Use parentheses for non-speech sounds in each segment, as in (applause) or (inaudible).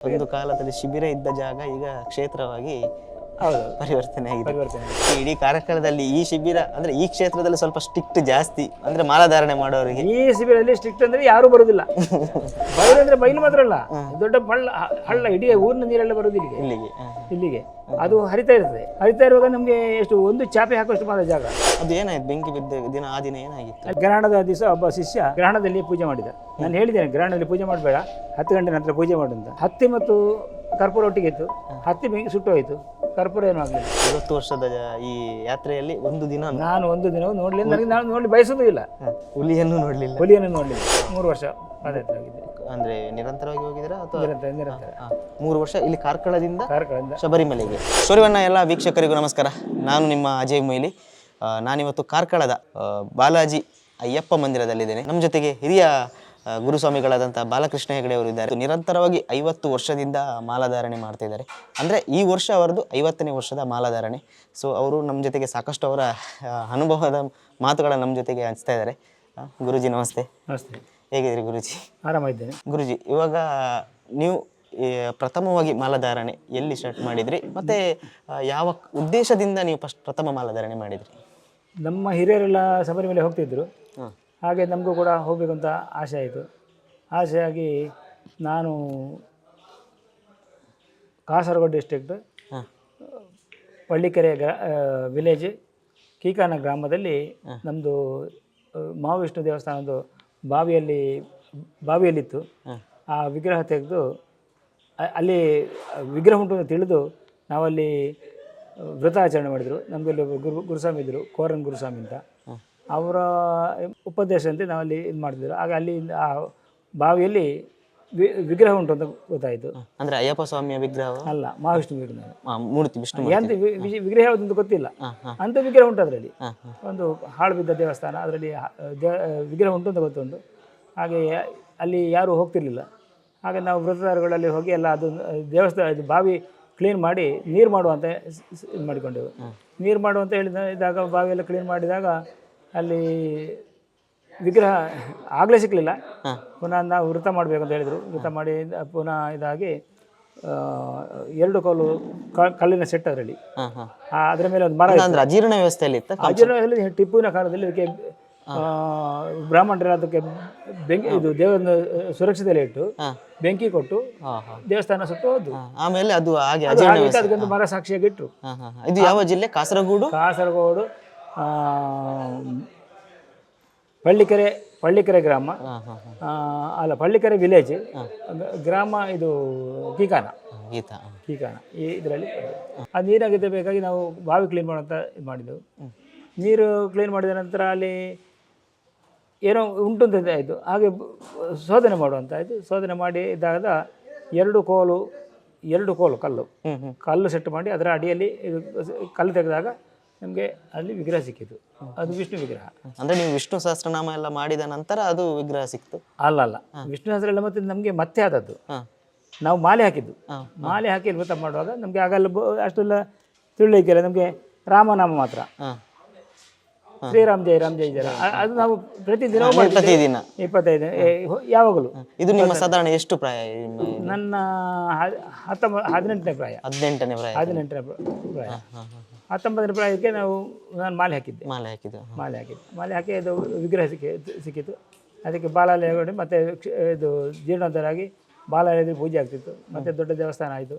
ಒಂದು ಕಾಲದಲ್ಲಿ ಶಿಬಿರ ಇದ್ದ ಜಾಗ ಈಗ ಕ್ಷೇತ್ರವಾಗಿ ಹೌದು ಪರಿವರ್ತನೆ ಆಗಿದೆ. ಪರಿವರ್ತನೆ ಇಡೀ ಕಾರ್ಯಕ್ರಮದಲ್ಲಿ ಈ ಶಿಬಿರ ಅಂದ್ರೆ ಈ ಕ್ಷೇತ್ರದಲ್ಲಿ ಸ್ವಲ್ಪ ಸ್ಟ್ರಿಕ್ಟ್ ಜಾಸ್ತಿ ಅಂದ್ರೆ ಮಾಲಾಧಾರಣೆ ಮಾಡೋರಿಗೆ. ಈ ಶಿಬಿರಲ್ಲಿ ಸ್ಟ್ರಿಕ್ಟ್ ಅಂದ್ರೆ ಯಾರು ಬರುದಿಲ್ಲ. (laughs) ಬಯಲು ಅಂದ್ರೆ ಬಯಲು ಮಾತ್ರ ಅಲ್ಲ. ದೊಡ್ಡ ಹಳ್ಳ ಹಳ್ಳ ಇಡೀ ಊರಿನ ನೀರೆಲ್ಲ ಬರುದು ಇಲ್ಲಿಗೆ ಇಲ್ಲಿಗೆ ಹ. ಇಲ್ಲಿಗೆ. ಅದು ಹರಿತಾ ಇರ್ತದೆ. ಹರಿತಾ ಇರುವಾಗ ನಮ್ಗೆ ಎಷ್ಟು ಒಂದು ಚಾಪೆ ಹಾಕುವಷ್ಟು ಮಾತ್ರ ಜಾಗ. ಅದು ಏನಾಯ್ತು? ಬೆಂಕಿ ಬಿದ್ದ ದಿನ ಆ ದಿನ ಏನಾಗಿತ್ತು? ಗ್ರಹಣದ ದಿವಸ ಒಬ್ಬ ಶಿಷ್ಯ ಗ್ರಹಣದಲ್ಲಿ ಪೂಜೆ ಮಾಡಿದ. ನಾನು ಹೇಳಿದ್ದೇನೆ ಗ್ರಹಣದಲ್ಲಿ ಪೂಜೆ ಮಾಡಬೇಡ. ಹತ್ತು ಗಂಟೆ ನಂತರ ಪೂಜೆ ಮಾಡು ಅಂತ. ಹತ್ತಿ ಮತ್ತು ಕರ್ಪೂರ ಒಟ್ಟಿಗೆ ಇತ್ತು. ಹತ್ತಿ ಬೆಂಕಿ ಸುಟ್ಟೋಯ್ತು ಕರ್ಪೂರ ಏನು ಆಗಲಿಲ್ಲ. ಐವತ್ತು ವರ್ಷದ ಈ ಯಾತ್ರೆಯಲ್ಲಿ ಒಂದು ದಿನ ನಾನು ಒಂದು ದಿನ ನೋಡಲಿಲ್ಲ. ನನಗೆ ನಾನು ನೋಡಿ ಬಯಸೋದು ಇಲ್ಲ. ಹುಲಿಯನ್ನು ನೋಡಲಿಲ್ಲ. ಹುಲಿಯನ್ನು ನೋಡಲಿಲ್ಲ. ಮೂರು ವರ್ಷ ಅದೇ ಆಗಿದೆ ಅಂದ್ರೆ ನಿರಂತರವಾಗಿ ಹೋಗಿದ್ದೀರಾ ಅಥವಾ? ನಿರಂತರ ನಿರಂತರ. ಮೂರು ವರ್ಷ ಇಲ್ಲಿ ಕಾರ್ಕಳದಿಂದ ಕಾರ್ಕಳದಿಂದ. ಶಬರಿಮಲೆಗೆ. ಸೂರ್ಯವನ್ನ ಎಲ್ಲ ವೀಕ್ಷಕರಿಗೂ ನಮಸ್ಕಾರ. ನಾನು ನಿಮ್ಮ ಅಜಯ್ ಮೊಯ್ಲಿ. ಆ, ನಾನಿವತ್ತು ಕಾರ್ಕಳದ ಆ, ಬಾಲಾಜಿ ಅಯ್ಯಪ್ಪ ಮಂದಿರದಲ್ಲಿದ್ದೇನೆ. ನಮ್ಮ ಜೊತೆಗೆ ಹಿರಿಯ ಗುರುಸ್ವಾಮಿಗಳಾದಂಥ ಬಾಲಕೃಷ್ಣ ಹೆಗಡೆ ಅವರು ಇದ್ದಾರೆ. ನಿರಂತರವಾಗಿ ಐವತ್ತು ವರ್ಷದಿಂದ ಮಾಲಾಧಾರಣೆ ಮಾಡ್ತಾ ಇದ್ದಾರೆ. ಅಂದ್ರೆ ಈ ವರ್ಷ ಅವರದು ಐವತ್ತನೇ ವರ್ಷದ ಮಾಲಾಧಾರಣೆ. ಸೊ ಅವರು ನಮ್ಮ ಜೊತೆಗೆ ಸಾಕಷ್ಟು ಅವರ ಅನುಭವದ ಮಾತುಗಳನ್ನ ನಮ್ಮ ಜೊತೆಗೆ ಹಂಚ್ತಾ ಇದ್ದಾರೆ. ಗುರುಜಿ ನಮಸ್ತೆ. ನಮಸ್ತೆ. ಹೇಗಿದ್ರಿ ಗುರುಜಿ? ಆರಾಮಾಗಿದ್ದೇನೆ. ಗುರುಜಿ ಇವಾಗ ನೀವು ಪ್ರಥಮವಾಗಿ ಮಾಲಾಧಾರಣೆ ಎಲ್ಲಿ ಸ್ಟಾರ್ಟ್ ಮಾಡಿದ್ರಿ? ಮತ್ತೆ ಯಾವ ಉದ್ದೇಶದಿಂದ ನೀವು ಫಸ್ಟ್ ಪ್ರಥಮ ಮಾಲಾಧಾರಣೆ ಮಾಡಿದ್ರಿ? ನಮ್ಮ ಹಿರಿಯರೆಲ್ಲ ಶಬರಿಮಲೆ ಹೋಗ್ತಿದ್ರು. ಹಾಗೆ ನಮಗೂ ಕೂಡ ಹೋಗಬೇಕು ಅಂತ ಆಸೆ ಆಯಿತು. ಆಸೆಯಾಗಿ ನಾನು ಕಾಸರಗೋಡು ಡಿಸ್ಟ್ರಿಕ್ಟ್ ಪಳ್ಳಿಕೆರೆ ಗ್ರಾ ವಿಲೇಜ್ ಕೀಕಾನ ಗ್ರಾಮದಲ್ಲಿ ನಮ್ಮದು ಮಹಾವಿಷ್ಣು ದೇವಸ್ಥಾನದ್ದು ಬಾವಿಯಲ್ಲಿ ಬಾವಿಯಲ್ಲಿತ್ತು. ಆ ವಿಗ್ರಹ ತೆಗೆದು ಅಲ್ಲಿ ವಿಗ್ರಹ ಉಂಟು ಅಂತ ತಿಳಿದು ನಾವಲ್ಲಿ ವ್ರತಾಚರಣೆ ಮಾಡಿದರು. ಮಾಡಿದ್ರು ಒಬ್ಬರು ಗುರು ಗುರುಸ್ವಾಮಿ ಇದ್ದರು ಕೋರನ್ ಗುರುಸ್ವಾಮಿ ಅಂತ. ಅವರ ಉಪದೇಶದಂತೆ ನಾವಲ್ಲಿ ಇದು ಮಾಡ್ತಿದ್ರು ಆಗ ಅಲ್ಲಿ ಆ ಬಾವಿಯಲ್ಲಿ ವಿ- ವಿಗ್ರಹ ಉಂಟು ಅಂತ ಗೊತ್ತಾಯಿತು. ಅಂದ್ರೆ ಅಯ್ಯಪ್ಪ ಸ್ವಾಮಿಯ ವಿಗ್ರಹ ಅಲ್ಲ ಮಹಾವಿಷ್ಣು ವಿಗ್ರಹ ಮೂರ್ತಿ ವಿಷ್ಣು ಎಂತ ವಿ- ವಿ- ವಿಗ್ರಹ ಯಾವುದಂತ ಗೊತ್ತಿಲ್ಲ. ಹಾಂ ಹಾಂ. ಅಂತ ವಿಗ್ರಹ ಉಂಟು ಅದರಲ್ಲಿ. ಹಾಂ ಹಾಂ. ಒಂದು ಹಾಳು ಬಿದ್ದ ದೇವಸ್ಥಾನ ಅದರಲ್ಲಿ ಹ- ದೇ- ವಿಗ್ರಹ ಉಂಟು ಅಂತ ಗೊತ್ತುಂಟು. ಹಾಗೆ ಅಲ್ಲಿ ಯಾರೂ ಹೋಗ್ತಿರ್ಲಿಲ್ಲ. ಹಾಗೆ ನಾವು ವೃತ್ತದಾರಗಳಲ್ಲಿ ಹೋಗಿ ಎಲ್ಲ ಅದು ದೇವಸ್ಥಾನ ಇದು ಬಾವಿ ಕ್ಲೀನ್ ಮಾಡಿ ನೀರು ಮಾಡುವಂತ ಸ್- ಸ್- ಇದು ಮಾಡಿಕೊಂಡೆವು. ನೀರು ಮಾಡುವಂತ ಹೇಳಿದ ಇದ್ದಾಗ ಬಾವಿ ಎಲ್ಲ ಕ್ಲೀನ್ ಮಾಡಿದಾಗ ಅಲ್ಲಿ ವಿಗ್ರಹ ಆಗಲೇ ಸಿಕ್ಕಲಿಲ್ಲ ಪುನಃ ನಾವು ವೃತ ಮಾಡಬೇಕು ಅಂತ ಹೇಳಿದರು. ವೃತ ಮಾಡಿ ಪುನಃ ಇದಾಗಿ ಎರಡು ಕಲ್ಲು ಕಲ್ಲಿನ ಸೆಟ್ ಅದರಲ್ಲಿ. ಅದರ ಮೇಲೆ ಒಂದು ಮರ. ಅಂದ್ರೆ ಅಜೀರ್ಣ ವ್ಯವಸ್ಥೆಯಲ್ಲಿ ಅಜೀರ್ಣ ಅಜೀರ್ಣದಲ್ಲಿ ಟಿಪ್ಪುವಿನ ಕಾಲದಲ್ಲಿ ಅದಕ್ಕೆ ಆ, ಬ್ರಾಹ್ಮಣರೆಲ್ಲ ಅದಕ್ಕೆ ಬೆಂಕಿ ಇದು ದೇವರನ್ನು ಸುರಕ್ಷತೆಯಲ್ಲಿ ಇಟ್ಟು ಬೆಂಕಿ ಕೊಟ್ಟು ದೇವಸ್ಥಾನ ಸುಟ್ಟು ಹೋದ್ರು ಆಮೇಲೆ ಅದು ಹಾಗೆ ಅದಕ್ಕೊಂದು ಮರ ಸಾಕ್ಷಿಯಾಗಿ ಇಟ್ಟರು. ಇದು ಯಾವ ಜಿಲ್ಲೆ? ಕಾಸರಗೋಡು? ಕಾಸರಗೋಡು. ಪಳ್ಳಿಕೆರೆ ಪಳ್ಳಿಕೆರೆ ಗ್ರಾಮ. ಅಲ್ಲ ಪಳ್ಳಿಕೆರೆ ವಿಲೇಜ್ ಗ್ರಾಮ ಇದು ಕೀಕಾನ. ಕೀಕಾನ. ಈ ಇದರಲ್ಲಿ ಆ ನೀರಾಗಿದ್ದ ಬೇಕಾಗಿ ನಾವು ಬಾವಿ ಕ್ಲೀನ್ ಮಾಡೋಂತ ಇದು ಮಾಡಿದ್ದೆವು ನೀರು ಕ್ಲೀನ್ ಮಾಡಿದ ನಂತರ ಅಲ್ಲಿ ಏನೋ ಉಂಟು ಅಂತ ಆಯಿತು ಹಾಗೆ ಶೋಧನೆ ಮಾಡುವಂತ ಆಯಿತು. ಶೋಧನೆ ಮಾಡಿ ಇದ್ದಾಗ ಎರಡು ಕೋಲು ಎರಡು ಕೋಲು ಕಲ್ಲು. ಕಲ್ಲು ಸೆಟ್ ಮಾಡಿ ಅದರ ಅಡಿಯಲ್ಲಿ ಇದು ಕಲ್ಲು ತೆಗೆದಾಗ ನಮಗೆ ಅಲ್ಲಿ ವಿಗ್ರಹ ಸಿಕ್ಕಿತು ಅದು ವಿಷ್ಣು ವಿಗ್ರಹ. ಅಂದ್ರೆ ನೀವು ವಿಷ್ಣು ಸಹಸ್ರನಾಮ ಎಲ್ಲ ಮಾಡಿದ ನಂತರ ಅದು ವಿಗ್ರಹ ಸಿಕ್ತು. ಅಲ್ಲ ಅಲ್ಲ. ವಿಷ್ಣು ಹೆಸರೆಲ್ಲ ಮತ್ತೆ ನಮಗೆ ಮತ್ತೆ ಆದದ್ದು. ನಾವು ಮಾಲೆ ಹಾಕಿದ್ದು. ಮಾಲೆ ಹಾಕಿ ವ್ರತ ಮಾಡುವಾಗ ನಮಗೆ ಆಗಲ್ಲ ಅಷ್ಟೆಲ್ಲ ತಿಳ್ಳಿಕ್ಕಿಲ್ಲ ನಮಗೆ ರಾಮನಾಮ ಮಾತ್ರ. ಶ್ರೀರಾಮ್ ಜೈ ರಾಮ್ ಜೈ ಜಯ ಅದು ನಾವು ಪ್ರತಿದಿನ ಪ್ರತಿದಿನ. ಇಪ್ಪತ್ತೈದು ಯಾವಾಗಲೂ. ಇದು ನಿಮ್ಮ ಸಾಧಾರಣ ಎಷ್ಟು ಪ್ರಾಯ ನನ್ನ ಹತ್ತೊಂಬ ಹದಿನೆಂಟನೇ ಪ್ರಾಯ. ಹದಿನೆಂಟನೇ ಪ್ರಾಯ. ಹದಿನೆಂಟನೇ ಪ್ರ- ಪ್ರಾಯ ಹಾಂ ರೂಪಾಯಿಗೆ ನಾವು ನಾನು ಮಾಲೆ ಹಾಕಿದ್ದೆ. ಮಾಲೆ ಹಾಕಿದ್ದು ಮಾಲೆ ಹಾಕಿದ್ದೆ. ಮಾಲೆ ಹಾಕಿ ಅದು ವಿಗ್ರಹ ಸಿಕ್ಕಿ ಸಿಕ್ಕಿತು ಅದಕ್ಕೆ ಬಾಲಾಲಯ ಮಾಡಿ ಮತ್ತೆ ಇದು ಜೀರ್ಣೋದ್ಧಾರ ಆಗಿ ಬಾಲಾಲಯದಲ್ಲಿ ಪೂಜೆ ಆಗ್ತಿತ್ತು. ಮತ್ತೆ ದೊಡ್ಡ ದೇವಸ್ಥಾನ ಆಯಿತು.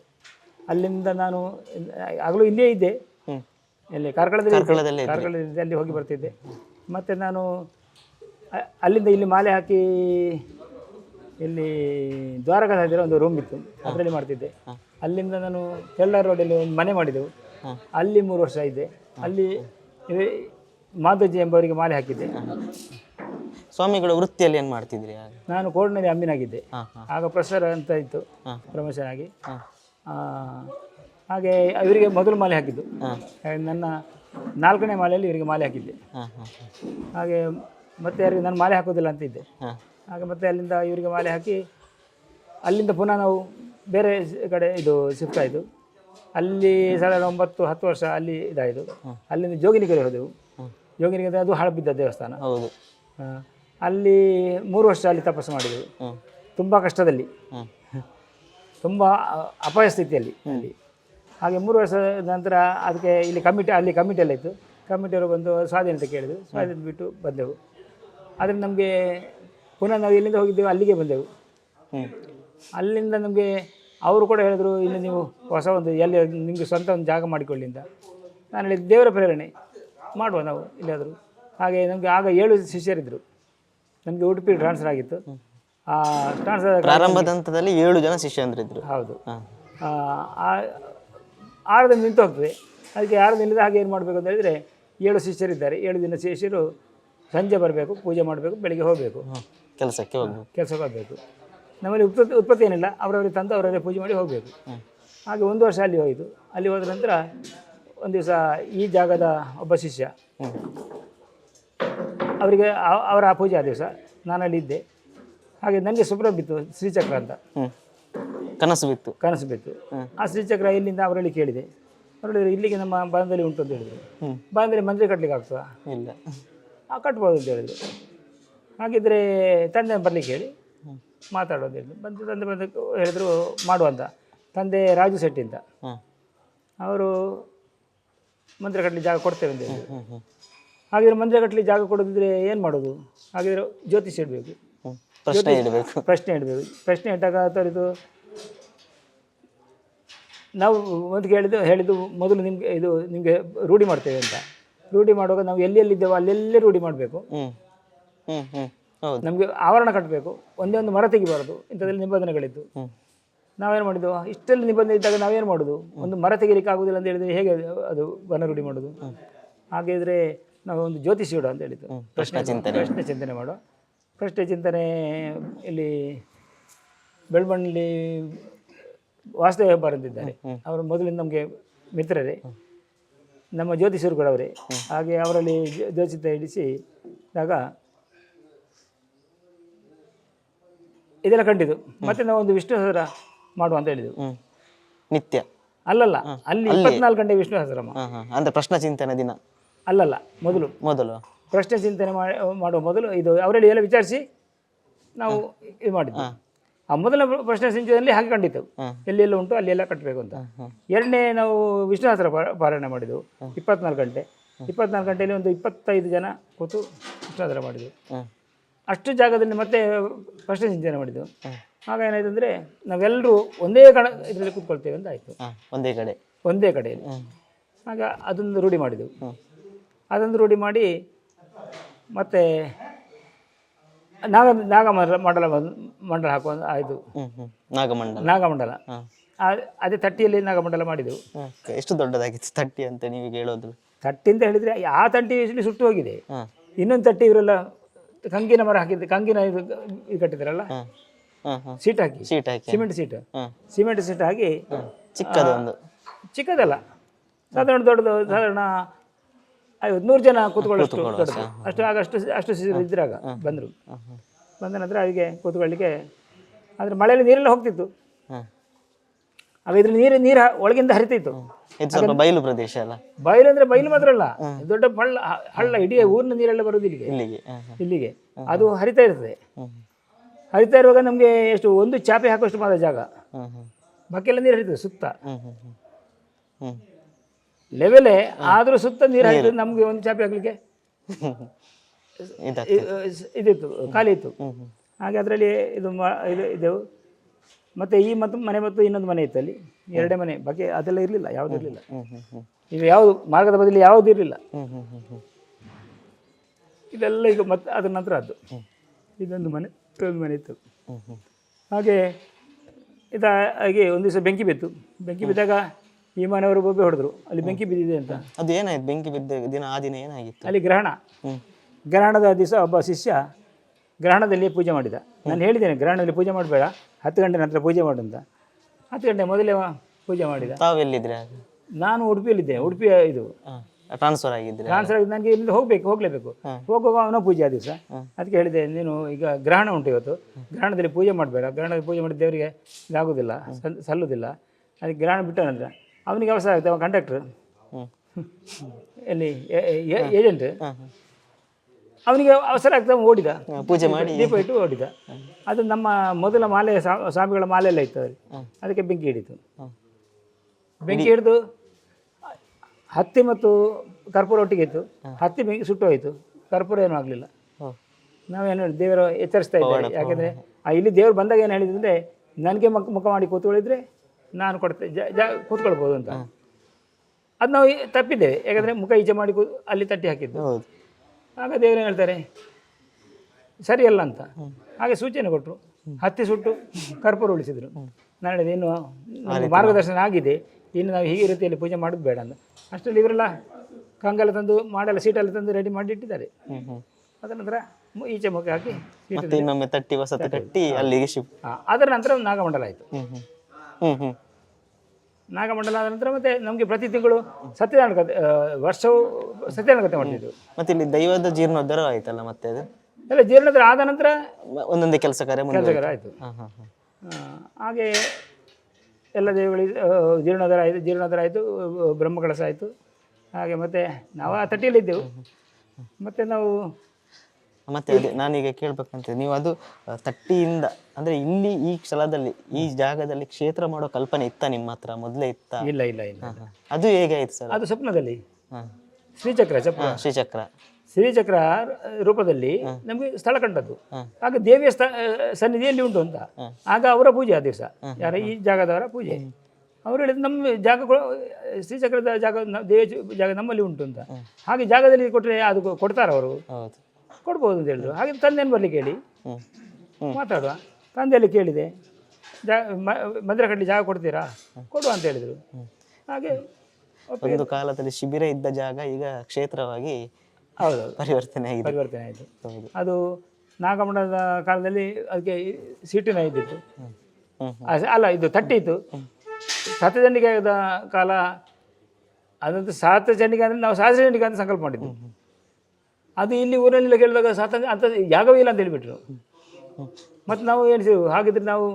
ಅಲ್ಲಿಂದ ನಾನು ಆಗಲೂ ಇಲ್ಲೇ ಇದ್ದೆ. ಇಲ್ಲಿ ಕಾರ್ಕಳದಲ್ಲಿ. ಕಾರ್ಕಳದಲ್ಲಿ ಅಲ್ಲಿ ಹೋಗಿ ಬರ್ತಿದ್ದೆ. ಮತ್ತು ನಾನು ಅಲ್ಲಿಂದ ಇಲ್ಲಿ ಮಾಲೆ ಹಾಕಿ ಇಲ್ಲಿ ದ್ವಾರಕ ಹತ್ತಿರ ಒಂದು ರೂಮ್ ಇತ್ತು. ಅದರಲ್ಲಿ ಮಾಡ್ತಿದ್ದೆ. ಅಲ್ಲಿಂದ ನಾನು ಕೆಳ್ಳಾರ್ ರೋಡಲ್ಲಿ ಒಂದು ಮನೆ ಮಾಡಿದೆವು. ಅಲ್ಲಿ ಮೂರು ವರ್ಷ ಇದೆ. ಅಲ್ಲಿ ಮಾಧುಜಿ ಎಂಬವರಿಗೆ ಮಾಲೆ ಹಾಕಿದ್ದೆ. ಸ್ವಾಮಿಗಳ ವೃತ್ತಿಯಲ್ಲಿ ಏನು ಮಾಡ್ತಿದ್ರಿ ನಾನು ಕೋರ್ಟ್ನಲ್ಲಿ ಅಮ್ಮಿನಾಗಿದ್ದೆ ಆಗ ಪ್ರೊಫೆಸರ್ ಅಂತ ಇತ್ತು. ಪ್ರಮೋಷನ್ ಆಗಿ. ಹಾಗೆ ಇವರಿಗೆ ಮೊದಲು ಮಾಲೆ ಹಾಕಿದ್ದು. ನನ್ನ ನಾಲ್ಕನೇ ಮಾಲೆಯಲ್ಲಿ ಇವರಿಗೆ ಮಾಲೆ ಹಾಕಿದ್ದೆ. ಹಾಗೆ ಮತ್ತೆ ಯಾರಿಗೆ ನಾನು ಮಾಲೆ ಹಾಕೋದಿಲ್ಲ ಅಂತ ಇದ್ದೆ. ಹಾಗೆ ಮತ್ತೆ ಅಲ್ಲಿಂದ ಇವರಿಗೆ ಮಾಲೆ ಹಾಕಿ ಅಲ್ಲಿಂದ ಪುನಃ ನಾವು ಬೇರೆ ಕಡೆ ಇದು ಶಿಫ್ಟ್ ಆಯಿತು. ಅಲ್ಲಿ ಸಾವಿರದ ಒಂಬತ್ತು ಹತ್ತು ವರ್ಷ ಅಲ್ಲಿ ಇದಾಯಿತು. ಅಲ್ಲಿಂದ ಜೋಗಿನಿಕೆರೆ ಹೋದೆವು. ಜೋಗಿನಿಕೆರೆ ಅದು ಹಾಳು ಬಿದ್ದ ದೇವಸ್ಥಾನ. ಹೌದು. ಅಲ್ಲಿ ಮೂರು ವರ್ಷ ಅಲ್ಲಿ ತಪಸ್ಸು ಮಾಡಿದೆವು. ತುಂಬ ಕಷ್ಟದಲ್ಲಿ. ತುಂಬ ಅಪಾಯ ಸ್ಥಿತಿಯಲ್ಲಿ ಅಲ್ಲಿ. ಹಾಗೆ ಮೂರು ವರ್ಷದ ನಂತರ ಅದಕ್ಕೆ ಇಲ್ಲಿ ಕಮಿಟಿ ಅಲ್ಲಿ ಕಮಿಟಿ ಎಲ್ಲ ಇತ್ತು. ಕಮಿಟಿಯವರು ಬಂದು ಸ್ವಾಧೀನತೆ ಕೇಳಿದ್ರು. ಸ್ವಾಧೀನ ಬಿಟ್ಟು ಬಂದೆವು. ಆದರೆ ನಮಗೆ ಪುನಃ ನಾವು ಎಲ್ಲಿಂದ ಹೋಗಿದ್ದೆವು? ಅಲ್ಲಿಗೆ ಬಂದೆವು. ಅಲ್ಲಿಂದ ನಮಗೆ ಅವರು ಕೂಡ ಹೇಳಿದರು ಇಲ್ಲಿ ನೀವು ಹೊಸ ಒಂದು ಎಲ್ಲಿ ನಿಮಗೆ ಸ್ವಂತ ಒಂದು ಜಾಗ ಮಾಡಿಕೊಳ್ಳಿ ಅಂತ. ನಾನು ಹೇಳಿದ ದೇವರ ಪ್ರೇರಣೆ ಮಾಡುವ ನಾವು ಇಲ್ಲಾದರೂ. ಹಾಗೆ ನಮಗೆ ಆಗ ಏಳು ಶಿಷ್ಯರಿದ್ದರು ನಮಗೆ ಉಡುಪಿ ಟ್ರಾನ್ಸ್ಫರ್ ಆಗಿತ್ತು. ಆ ಟ್ರಾನ್ಸ್ಫರ್ ಪ್ರಾರಂಭದ ಹಂತದಲ್ಲಿ ಏಳು ಜನ ಶಿಷ್ಯಂದ್ರಿದ್ರು. ಹೌದು. ಹಾಂ. ಆ, ಆ- ಆರದ ನಿಂತು ಹೋಗ್ತದೆ. ಅದಕ್ಕೆ ಆರು ದಿನದ ಹಾಗೆ ಏನು ಮಾಡಬೇಕು ಅಂತ ಹೇಳಿದರೆ ಏಳು ಶಿಷ್ಯರಿದ್ದಾರೆ. ಏಳು ದಿನ ಶಿಷ್ಯರು ಸಂಜೆ ಬರಬೇಕು ಪೂಜೆ ಮಾಡಬೇಕು ಬೆಳಿಗ್ಗೆ ಹೋಗಬೇಕು. ಕೆಲಸಕ್ಕೆ ಹೋಗಬೇಕು. ಕೆಲಸಕ್ಕೆ ಹೋಗಬೇಕು. ನಮ್ಮಲ್ಲಿ ಉತ್ಪತ್ತಿ ಉತ್ಪತ್ತಿ ಏನಿಲ್ಲ ಅವರವರಿಗೆ ತಂದು ಅವರವರೇ ಪೂಜೆ ಮಾಡಿ ಹೋಗಬೇಕು. ಹಾಗೆ ಒಂದು ವರ್ಷ ಅಲ್ಲಿ ಹೋಯಿತು. ಅಲ್ಲಿ ಹೋದ ನಂತರ ಒಂದು ದಿವಸ ಈ ಜಾಗದ ಒಬ್ಬ ಶಿಷ್ಯ ಅವರಿಗೆ ಅವ- ಅವರ ಆ ಪೂಜೆ ಆ ದಿವಸ ನಾನಲ್ಲಿ ಇದ್ದೆ. ಹಾಗೆ ನನಗೆ ಸುಪ್ರ ಬಿತ್ತು ಶ್ರೀಚಕ್ರ ಅಂತ. ಕನಸು ಬಿತ್ತು. ಕನಸು ಬಿತ್ತು. ಆ ಶ್ರೀಚಕ್ರ ಇಲ್ಲಿಂದ ಅವರಲ್ಲಿ ಕೇಳಿದೆ. ಅವರು ಇಲ್ಲಿಗೆ ನಮ್ಮ ಬಾಂಧಲ್ಲಿ ಉಂಟು ಅಂತ ಹೇಳಿದರು. ಬಾಂಧಲ್ಲಿ ಮಂದಿರ ಕಟ್ಟಲಿಕ್ಕೆ ಆಗ್ತದಾ? ಇಲ್ಲ. ಆ ಕಟ್ಬೋದು ಅಂತ ಹೇಳಿದರು. ಹಾಗಿದ್ರೆ ತಂದೆ ಬರಲಿಕ್ಕೆ ಹೇಳಿ ಮಾತಾಡೋದು ಹೇಳಿದ್ರು ಬಂದು ತಂದೆ ಬಂದು ಹೇಳಿದ್ರು ಮಾಡುವಂತ ತಂದೆ ರಾಜು ಶೆಟ್ಟಿ ಅಂತ. ಅವರು ಮಂದಿರ ಕಟ್ಟಲಿ ಜಾಗ ಕೊಡ್ತೇವೆ ಅಂತ ಹೇಳಿದ್ರು. ಹಾಗಿದ್ರೆ ಮಂದಿರ ಜಾಗ ಕೊಡೋದಿದ್ರೆ ಏನು ಮಾಡೋದು? ಹಾಗಿದ್ರೆ ಜ್ಯೋತಿಷ್ ಇಡಬೇಕು. ಪ್ರಶ್ನೆ ಇಡಬೇಕು. (laughs) ಪ್ರಶ್ನೆ ಇಡಬೇಕು. ಪ್ರಶ್ನೆ ಇಟ್ಟಾಗ ತರಿದು ನಾವು ಒಂದು ಹೇಳಿದ್ದು ಹೇಳಿದ್ದು ಮೊದಲು ನಿಮಗೆ ಇದು ನಿಮಗೆ ರೂಢಿ ಮಾಡ್ತೇವೆ ಅಂತ. ರೂಢಿ ಮಾಡುವಾಗ ನಾವು ಎಲ್ಲೆಲ್ಲಿದ್ದೇವೋ ಅಲ್ಲೆಲ್ಲೇ ರೂಢಿ ಮಾಡಬೇಕು. ನಮಗೆ ಆವರಣ ಕಟ್ಟಬೇಕು. ಒಂದೇ ಒಂದು ಮರ ತೆಗಿಬಾರದು. ಇಂಥದ್ರಲ್ಲಿ ನಿಬಂಧನೆಗಳಿದ್ದು. ನಾವೇನು ಮಾಡಿದ್ವು ಇಷ್ಟೆಲ್ಲ ನಿಬಂಧನೆ ಇದ್ದಾಗ ನಾವೇನು ಮಾಡೋದು? ಒಂದು ಮರ ತೆಗಿಲಿಕ್ಕೆ ಆಗೋದಿಲ್ಲ ಅಂತ ಹೇಳಿದ್ರೆ ಹೇಗೆ ಅದು- ವನ ರೂಢಿ ಮಾಡೋದು? ಹಾಗಿದ್ರೆ ನಾವು ಒಂದು ಜ್ಯೋತಿಷಿ ಇಡೋ ಅಂತ ಹೇಳಿದ್ದು. ಪ್ರಶ್ನೆ ಚಿಂತನೆ. ಪ್ರಶ್ನೆ ಚಿಂತನೆ ಮಾಡುವ. ಪ್ರಶ್ನೆ ಚಿಂತನೆ ಇಲ್ಲಿ ಬೆಳ್ಬಣ್ಣಲ್ಲಿ ವಾಸುದೇವ ಬರೆದಿದ್ದಾರೆ ಅವರು ಮೊದಲಿಂದ ನಮಗೆ ಮಿತ್ರರೇ. ನಮ್ಮ ಜ್ಯೋತಿಷರು ಕೂಡ ಅವರೇ. ಹಾಗೆ ಅವರಲ್ಲಿ ಜ್ಯೋ- ಜ್ಯೋತಿಷ ಇಡಿಸಿದಾಗ ಇದೆಲ್ಲ ಕಂಡಿದ್ದು. ಮತ್ತೆ ನಾವು ಒಂದು ವಿಷ್ಣು ಸಹಸ್ರ ಮಾಡುವ ಅಂತ ಹೇಳಿದೆವು ನಿತ್ಯ. ಅಲ್ಲಲ್ಲ ಅಲ್ಲಿ ಇಪ್ಪತ್ನಾಲ್ಕು ಗಂಟೆ ವಿಷ್ಣು ಸಹಸ್ರಮ ಅಂದ್ರೆ ಪ್ರಶ್ನೆ ಚಿಂತನೆ ದಿನ. ಅಲ್ಲಲ್ಲ ಮೊದಲು. ಮೊದಲು. ಪ್ರಶ್ನೆ ಚಿಂತನೆ ಮಾಡಿ ಮಾಡುವ ಮೊದಲು ಇದು ಅವರಲ್ಲಿ ಎಲ್ಲ ವಿಚಾರಿಸಿ ನಾವು ಇದು ಮಾಡಿದ್ವಿ ಆ ಮೊದಲ ಪ್ರಶ್ನೆ ಸಿಂಚದಲ್ಲಿ ಹಾಗೆ ಕಂಡಿತ್ತು. ಎಲ್ಲಿ ಎಲ್ಲೆಲ್ಲ ಉಂಟು ಅಲ್ಲೆಲ್ಲ ಕಟ್ಟಬೇಕು ಅಂತ. ಎರಡನೇ ನಾವು ಪಾ- ಪಾರಾಯಣ ಮಾಡಿದೆವು ಇಪ್ಪತ್ನಾಲ್ಕು ಗಂಟೆ. ಇಪ್ಪತ್ನಾಲ್ಕು ಗಂಟೆಯಲ್ಲಿ ಒಂದು ಇಪ್ಪತ್ತೈದು ಜನ ಕೂತು ವಿಷ್ಣು ಸಹಸ್ರ ಮಾಡಿದೆವು ಅಷ್ಟು ಜಾಗದಲ್ಲಿ ಮತ್ತೆ ಪ್ರಶ್ನೆ ಚಿಂತನೆ ಮಾಡಿದ್ದು. ಆಗ ಏನಾಯ್ತು ಅಂದರೆ ನಾವೆಲ್ಲರೂ ಒಂದೇ ಕಡೆ ಇದರಲ್ಲಿ ಕೂತ್ಕೊಳ್ತೇವೆ ಅಂತ ಆಯ್ತು. ಒಂದೇ ಕಡೆ. ಒಂದೇ ಕಡೆಯಲ್ಲಿ. ಆಗ ಅದೊಂದು ರೂಢಿ ಮಾಡಿದೆವು ಅದೊಂದು ರೂಢಿ ಮಾಡಿ ಮತ್ತೆ ನಾಗ ನಾಗ ಮಂಡಲ ಮಂಡಲ ಹಾಕುವ ಆಯಿತು. ನಾಗಮಂಡಲ ನಾಗಮಂಡಲ ಅದೇ ತಟ್ಟಿಯಲ್ಲಿ ನಾಗಮಂಡಲ ಮಾಡಿದೆವು ಎಷ್ಟು ದೊಡ್ಡದಾಗಿತ್ತು ತಟ್ಟಿ ಅಂತ ನೀವು ಹೇಳೋದು? ತಟ್ಟಿ ಅಂತ ಹೇಳಿದರೆ ಆ ತಟ್ಟಿ ಸುಟ್ಟು ಹೋಗಿದೆ. ಇನ್ನೊಂದು ತಟ್ಟಿ ಇವರೆಲ್ಲ ಕಂಗಿನ ಮರ ಹಾಕಿದ್ದು. ಕಂಗಿನ ಇದು ಇದು ಹಾಂ ಸೀಟ್ ಹಾಕಿ. ಸೀಟ್ ಹಾಕಿ. Cement sheet. ಸಿಮೆಂಟ್ ಸೀಟ್ ಹಾಕಿ. ಚಿಕ್ಕದೊಂದು ಚಿಕ್ಕದಲ್ಲ. ಸಾಧಾರಣ ದೊಡ್ಡದು ಸಾಧಾರಣ ಐವತ್ತು ನೂರು ಜನ ಕೂತ್ಕೊಳ್ಳೋಷ್ಟು ದೊಡ್ಡದು. ಅಷ್ಟು ಆಗ ಅಷ್ಟು ಅಷ್ಟು ಇದ್ರಾಗ ಬಂದರು. ಬಂದ ನಂತರ ಅವರಿಗೆ ಕೂತ್ಕೊಳ್ಳಿಕ್ಕೆ ಆದರೆ ಮಳೆಯಲ್ಲಿ ನೀರೆಲ್ಲ ಹೋಗ್ತಿತ್ತು. ಆ ಆಗ ಇದ್ರ ನೀರು ನೀರು ಒಳಗಿಂದ ಹರಿತಿತ್ತು. ಇದು ಸ್ವಲ್ಪ ಬಯಲು ಪ್ರದೇಶ ಅಲ್ಲ? ಬಯಲು ಅಂದ್ರೆ ಬಯಲು ಮಾತ್ರ ಅಲ್ಲ. ದೊಡ್ಡ ಹಳ್ಳ ಹಳ್ಳ ಇಡೀ ಊರಿನ ನೀರೆಲ್ಲ ಬರೋದು ಇಲ್ಲಿಗೆ. ಇಲ್ಲಿಗೆ ಇಲ್ಲಿಗೆ. ಅದು ಹರಿತಾ ಇರ್ತದೆ. ಹರಿತಾ ಇರುವಾಗ ನಮಗೆ ಎಷ್ಟು ಒಂದು ಚಾಪೆ ಹಾಕುವಷ್ಟು ಮಾತ್ರ ಜಾಗ. ಬಾಕಿ ನೀರು ಹರಿತದೆ ಸುತ್ತ. ಲೆವೆಲೇ ಆದರೂ ಸುತ್ತ ನೀರು ಹರಿತದೆ ನಮಗೆ ಒಂದು ಚಾಪೆ ಹಾಕ್ಲಿಕ್ಕೆ. (laughs) ಇದ ಇದಿತ್ತು ಖಾಲಿ ಇತ್ತು. ಹಾಗೆ ಅದರಲ್ಲಿ ಇದು ಇದು ಇದೆವು ಮತ್ತು ಈ ಮತ್ತು ಮನೆ ಮತ್ತು ಇನ್ನೊಂದು ಮನೆ ಇತ್ತು ಅಲ್ಲಿ ಎರಡೇ ಮನೆ. ಬಗ್ಗೆ ಅದೆಲ್ಲ ಇರಲಿಲ್ಲ ಯಾವ್ದು ಇರಲಿಲ್ಲ. ಇದು ಯಾವುದು ಮಾರ್ಗದ ಬದಲಿ ಯಾವುದು ಇರಲಿಲ್ಲ. ಇದೆಲ್ಲ ಈಗ ಮತ್ತೆ ಅದ್ರ ನಂತರ ಅದು ಇದೊಂದು ಮನೆ ಇನ್ನೊಂದು ಮನೆ ಇತ್ತು. ಹಾಗೆ ಇದ ಹಾಗೆ ಒಂದು ದಿವಸ ಬೆಂಕಿ ಬಿತ್ತು. ಬೆಂಕಿ ಬಿದ್ದಾಗ ಈ ಮನೆಯವರು ಬೊಬ್ಬೆ ಹೊಡೆದ್ರು. ಅಲ್ಲಿ ಬೆಂಕಿ ಬಿದ್ದಿದೆ ಅಂತ. ಅದು ಏನಾಯ್ತು? ಬೆಂಕಿ ಬಿದ್ದ ದಿನ ಆ ದಿನ ಏನಾಗಿತ್ತು? ಅಲ್ಲಿ ಗ್ರಹಣ. ಗ್ರಹಣದ ದಿವಸ ಒಬ್ಬ ಶಿಷ್ಯ ಗ್ರಹಣದಲ್ಲಿ ಪೂಜೆ ಮಾಡಿದ. ನಾನು ಹೇಳಿದ್ದೇನೆ ಗ್ರಹಣದಲ್ಲಿ ಪೂಜೆ ಮಾಡಬೇಡ. ಹತ್ತು ಗಂಟೆ ನಂತರ ಪೂಜೆ ಮಾಡು ಅಂತ ಹತ್ತು ಗಂಟೆ ಮೊದಲೇ ಪೂಜೆ ಮಾಡಿದ. ತಾವು ಎಲ್ಲಿದ್ರಿ ನಾನು ಉಡುಪಿಯಲ್ಲಿದ್ದೆ ಉಡುಪಿ ಇದು. ಟ್ರಾನ್ಸ್ಫರ್ ಆಗಿದ್ದೆ ಟ್ರಾನ್ಸ್ಫರ್ ಆಗಿ ನನಗೆ ಇಲ್ಲಿ ಹೋಗಬೇಕು ಹೋಗಲೇಬೇಕು. ಹೋಗುವಾಗ ಅವನ ಪೂಜೆ ಆ ದಿವಸ. ಅದಕ್ಕೆ ಹೇಳಿದೆ ನೀನು ಈಗ ಗ್ರಹಣ ಉಂಟು ಇವತ್ತು. ಗ್ರಹಣದಲ್ಲಿ ಪೂಜೆ ಮಾಡಬೇಡ. ಗ್ರಹಣದಲ್ಲಿ ಪೂಜೆ ಮಾಡಿ ದೇವರಿಗೆ ಇದಾಗೋದಿಲ್ಲ ಸಲ್ ಸಲ್ಲುವುದಿಲ್ಲ ಅದಕ್ಕೆ ಗ್ರಹಣ ಬಿಟ್ಟ ನಂತರ ಅವನಿಗೆ ಅವಸರ ಆಗುತ್ತೆ ಅವನ ಕಂಡಕ್ಟ್ರ್ (laughs) ಎಲ್ಲಿ ಏಜೆಂಟ್ ಅವನಿಗೆ ಅವಸರ ಆಗ್ತಾ ಓಡಿದ. ಪೂಜೆ ಮಾಡಿ. ದೀಪ ಇಟ್ಟು ಓಡಿದ. ಅದು ನಮ್ಮ ಮೊದಲ ಮಾಲೆ ಸ್ವಾ- ಸ್ವಾಮಿಗಳ ಮಾಲೆ ಎಲ್ಲ ಇತ್ತು ಅವ್ರಿ ಅದಕ್ಕೆ ಬೆಂಕಿ ಹಿಡಿತು. ಬೆಂಕಿ ಹಿಡಿದು ಹತ್ತಿ ಮತ್ತು ಕರ್ಪೂರ ಒಟ್ಟಿಗೆ ಇತ್ತು. ಹತ್ತಿ ಬೆಂಕಿ ಸುಟ್ಟು ಹೋಯಿತು. ಕರ್ಪೂರ ಏನೂ ಆಗಲಿಲ್ಲ. ನಾವೇನು ದೇವರು ಎಚ್ಚರಿಸ್ತಾ ಇದ್ದೇವೆ. ಯಾಕೆಂದರೆ ಇಲ್ಲಿ ದೇವರು ಬಂದಾಗ ಏನು ಹೇಳಿದ್ರೆ ನನಗೆ ಮುಖ ಮುಖ ಮಾಡಿ ಕೂತ್ಕೊಳ್ಳಿದ್ರೆ ನಾನು ಕೊಡ್ತೆ ಜ ಜ ಕೂತ್ಕೊಳ್ಬೋದು ಅಂತ. ಅದು ನಾವು ತಪ್ಪಿದ್ದೇವೆ. ಯಾಕಂದರೆ ಮುಖ ಈಜೆ ಮಾಡಿ ಕೂ ಅಲ್ಲಿ ತಟ್ಟಿ ಹಾಕಿದ್ದು. ಆಗ ದೇವ್ರು ಏನು ಹೇಳ್ತಾರೆ? ಸರಿಯಲ್ಲ ಅಂತ ಹಾಗೆ ಸೂಚನೆ ಕೊಟ್ಟರು ಹತ್ತಿ ಸುಟ್ಟು ಕರ್ಪೂರ ಉಳಿಸಿದ್ರು. ನಾನು ಹೇಳಿದೆ ಇನ್ನು ಮಾರ್ಗದರ್ಶನ ಆಗಿದೆ. ಇನ್ನು ನಾವು ಹೀಗೆ ರೀತಿಯಲ್ಲಿ ಪೂಜೆ ಮಾಡೋದು ಬೇಡ ಅಂತ. ಅಷ್ಟರಲ್ಲಿ ಇವರೆಲ್ಲ ಕಂಗೆಲ್ಲ ತಂದು ಮಾಡೆಲ್ಲ ಸೀಟೆಲ್ಲ ತಂದು ರೆಡಿ ಮಾಡಿ ಇಟ್ಟಿದ್ದಾರೆ ಅದರ ನಂತರ ಈಚೆ ಮುಖ ಹಾಕಿ ಇನ್ನೊಮ್ಮೆ ತಟ್ಟಿ ವಸತಿ ಕಟ್ಟಿ ಅಲ್ಲಿಗೆ ಶಿಫ್ಟ್. ಅದರ ನಂತರ ನಾಗಮಂಡಲ ಆಯಿತು. ನಾಗಮಂಡಲ ಆದ ನಂತರ ಮತ್ತೆ ನಮಗೆ ಪ್ರತಿ ತಿಂಗಳು ಸತ್ಯನಾರಾಯಣ ಕಥೆ ಆ, ವರ್ಷವು ಸತ್ಯನಾರಾಯಣ ಕಥೆ ಮಾಡ್ತಿದ್ವು. ಮತ್ತೆ ಇಲ್ಲಿ ದೈವದ ಜೀರ್ಣೋದ್ಧಾರ ಆಯ್ತಲ್ಲ ಮತ್ತೆ ಅದು? ಎಲ್ಲ ಜೀರ್ಣೋದ್ಧಾರ ಆದ ನಂತರ ಒಂದೊಂದೇ ಕೆಲಸ ಕಾರ್ಯ ಕೆಲಸಗಾರ ಆಯಿತು. ಹಾಗೆ ಎಲ್ಲ ದೇವಗಳಿಗೆ ಜೀರ್ಣೋದ್ಧಾರ ಆಯಿತು ಜೀರ್ಣೋದ್ಧಾರ ಆಯಿತು ಬ್ರಹ್ಮಕಳಸ ಆಯಿತು. ಹಾಗೆ ಮತ್ತೆ ನಾವು ಆ ತಟ್ಟಿಯಲ್ಲಿದ್ದೆವು ಮತ್ತೆ ನಾವು ಮತ್ತೆ ಅದೇ ನಾನೀಗ ಕೇಳ್ಬೇಕಂತ ನೀವು ಅದು ತಟ್ಟಿಯಿಂದ ಅಂದ್ರೆ ಇಲ್ಲಿ ಈ ಸ್ಥಳದಲ್ಲಿ ಈ ಜಾಗದಲ್ಲಿ ಕ್ಷೇತ್ರ ಮಾಡೋ ಕಲ್ಪನೆ ಇತ್ತ ನಿಮ್ಮ ಹತ್ರ? ಮೊದಲೇ ಇತ್ತ? ಇಲ್ಲ ಇಲ್ಲ ಇಲ್ಲ ಅದು ಹೇಗೆ ಆಯ್ತು ಸರ್? ಅದು ಸ್ವಪ್ನದಲ್ಲಿ. ಶ್ರೀಚಕ್ರ ಚಪ್ರ ಹಾ, ಶ್ರೀಚಕ್ರ. ಶ್ರೀಚಕ್ರ ರೂಪದಲ್ಲಿ ನಮಗೆ ಸ್ಥಳ ಕಂಡದ್ದು. ಆಗ ದೇವಿಯ ಸನ್ನಿಧಿಯಲ್ಲಿ ಉಂಟು ಅಂತ. ಆಗ ಅವರ ಪೂಜೆ ಆ ದಿವಸ. ಯಾರ ಈ ಜಾಗದವರ ಪೂಜೆ. ಅವರು ಹೇಳಿದ್ರು ನಮ್ಮ ಜಾಗ ಶ್ರೀಚಕ್ರದ ಜಾಗ ದೇವಿಯ ದೇವ ಜಾಗ ನಮ್ಮಲ್ಲಿ ಉಂಟು ಅಂತ. ಹಾಗೆ ಜಾಗದಲ್ಲಿ ಕೊಟ್ಟರೆ ಅದು ಕೊಡ್ತಾರ ಅವರು. ಕೊಡ್ಬೋದು ಅಂತ ಹೇಳಿದ್ರು. ಹಾಗೆ ತಂದೇನು ಬರ್ಲಿಕ್ಕೆ ಹೇಳಿ. ಮಾತಾಡುವ. ತಂದೆಯಲ್ಲಿ ಕೇಳಿದೆ ಜಾ ಮಂದಿರ ಜಾಗ ಕೊಡ್ತೀರಾ? ಕೊಡುವ ಅಂತ ಹೇಳಿದರು. ಹಾಗೆ ಒಂದು ಕಾಲದಲ್ಲಿ ಶಿಬಿರ ಇದ್ದ ಜಾಗ ಈಗ ಕ್ಷೇತ್ರವಾಗಿ ಹೌದು ಪರಿವರ್ತನೆ ಆಗಿದೆ. ಪರಿವರ್ತನೆ ಆಯಿತು ಅದು ನಾಗಮಂಡಲದ ಕಾಲದಲ್ಲಿ ಅದಕ್ಕೆ ಸೀಟಿನ ಇದ್ದಿತ್ತು. ಅಲ್ಲ ಇದು ತಟ್ಟಿ ಇತ್ತು. ಸತ್ಯಚಂಡಿಕಾದ ಕಾಲ ಅದಂತೂ ಸಾತ ಜನಿಗೆ ಅಂದರೆ ನಾವು ಸಾತ ಅಂತ ಸಂಕಲ್ಪ ಮಾಡಿದ್ದು. ಅದು ಇಲ್ಲಿ ಊರಲ್ಲಿ ಕೇಳಿದಾಗ ಸಾತ ಅಂತ ಯಾಗವೇ ಇಲ್ಲ ಅಂತ ಹೇಳಿಬಿಟ್ರು. ಮತ್ತು ನಾವು ಎಣಿಸಿ ಹಾಗಿದ್ರೆ ನಾವು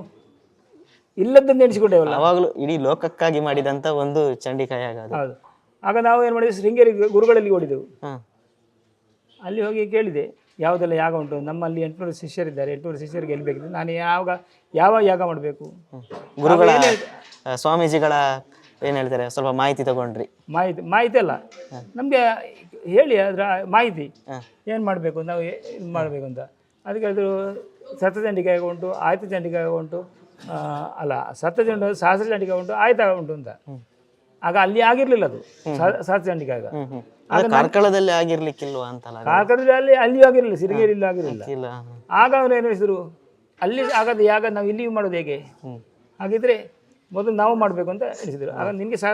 ಇಲ್ಲದನ್ನು ಎಣಿಸಿಕೊಂಡೇವಲ್ಲ? ಅವಾಗಲೂ ಇಡೀ ಲೋಕಕ್ಕಾಗಿ ಮಾಡಿದಂತ ಒಂದು ಚಂಡಿಕಾಯ ಆಗೋದು ಹೌದು. ಆಗ ನಾವು ಏನು ಮಾಡಿದ್ವಿ? ಶೃಂಗೇರಿ ಗುರುಗಳಲ್ಲಿ ಓಡಿದೆವು. ಹಾ. ಅಲ್ಲಿ ಹೋಗಿ ಕೇಳಿದೆ ಯಾವುದೆಲ್ಲ ಯಾಗ ಉಂಟು? ನಮ್ಮಲ್ಲಿ ಎಂಟುನೂರು ಶಿಷ್ಯರಿದ್ದಾರೆ ಎಂಟುನೂರು ಶಿಷ್ಯರಿಗೆ ಎಲ್ಲಿ ನಾನು ಯಾವಾಗ ಯಾವ ಯಾಗ ಮಾಡಬೇಕು? ಗುರುಗಳ ಆ, ಸ್ವಾಮೀಜಿಗಳ ಏನ್ ಹೇಳ್ತಾರೆ? ಸ್ವಲ್ಪ ಮಾಹಿತಿ ತಗೊಂಡ್ರಿ. ಮಾಹಿತಿ ಮಾಹಿತಿ ಅಲ್ಲ. ನಮಗೆ ಹೇಳಿ ಅದರ ಮಾಹಿತಿ. ಏನು ಮಾಡಬೇಕು? ನಾವು ಇದು ಮಾಡಬೇಕು ಅಂತ. ಅದಕ್ಕೆ ಹೇಳಿದ್ರು ಸಪ್ತಚಂಡಿಕಾಯ ಉಂಟು ಆಯ್ತ ಚಂಡಿಕಾಯ ಉಂಟು ಅಲ್ಲ ಸಪ್ತಚಂಡ ಸಹಸ್ರ ಚಂಡಿಕಾಯ ಉಂಟು ಆಯ್ತ ಉಂಟು ಅಂತ. ಆಗ ಅಲ್ಲಿ ಆಗಿರ್ಲಿಲ್ಲ ಅದು ಸಹ- ಸಹಸ್ರ ಚಂಡಿಕಾಯ ಹ್ಮ್ ಹ್ಮ್. ಅದು ಕಾರ್ಕಳದಲ್ಲಿ ಆಗಿರ್ಲಿಕ್ಕಿಲ್ವಾ ಅಂತಲ್ಲ ಕಾಕಡದಲ್ಲಿ ಅಲ್ಲಿ ಅಲ್ಲಿಯೂ ಆಗಿರಲಿಲ್ಲ ಸಿರಿಗೇರಿಯಲ್ಲಿ ಆಗಿರಲಿಲ್ಲ. ಆಗ ಅವ್ರು ಏನು ಹೇಳಿದ್ರು ಅಲ್ಲಿ ಆಗದ ಯಾಗ ನಾವು ಇಲ್ಲಿ ಮಾಡೋದು ಹೇಗೆ? ಹಾಗಿದ್ರೆ ಮೊದಲು ನಾವು ಮಾಡಬೇಕು ಅಂತ ಎಣಿಸಿದ್ರು ಆಗ ನಿಮಗೆ ಸಹ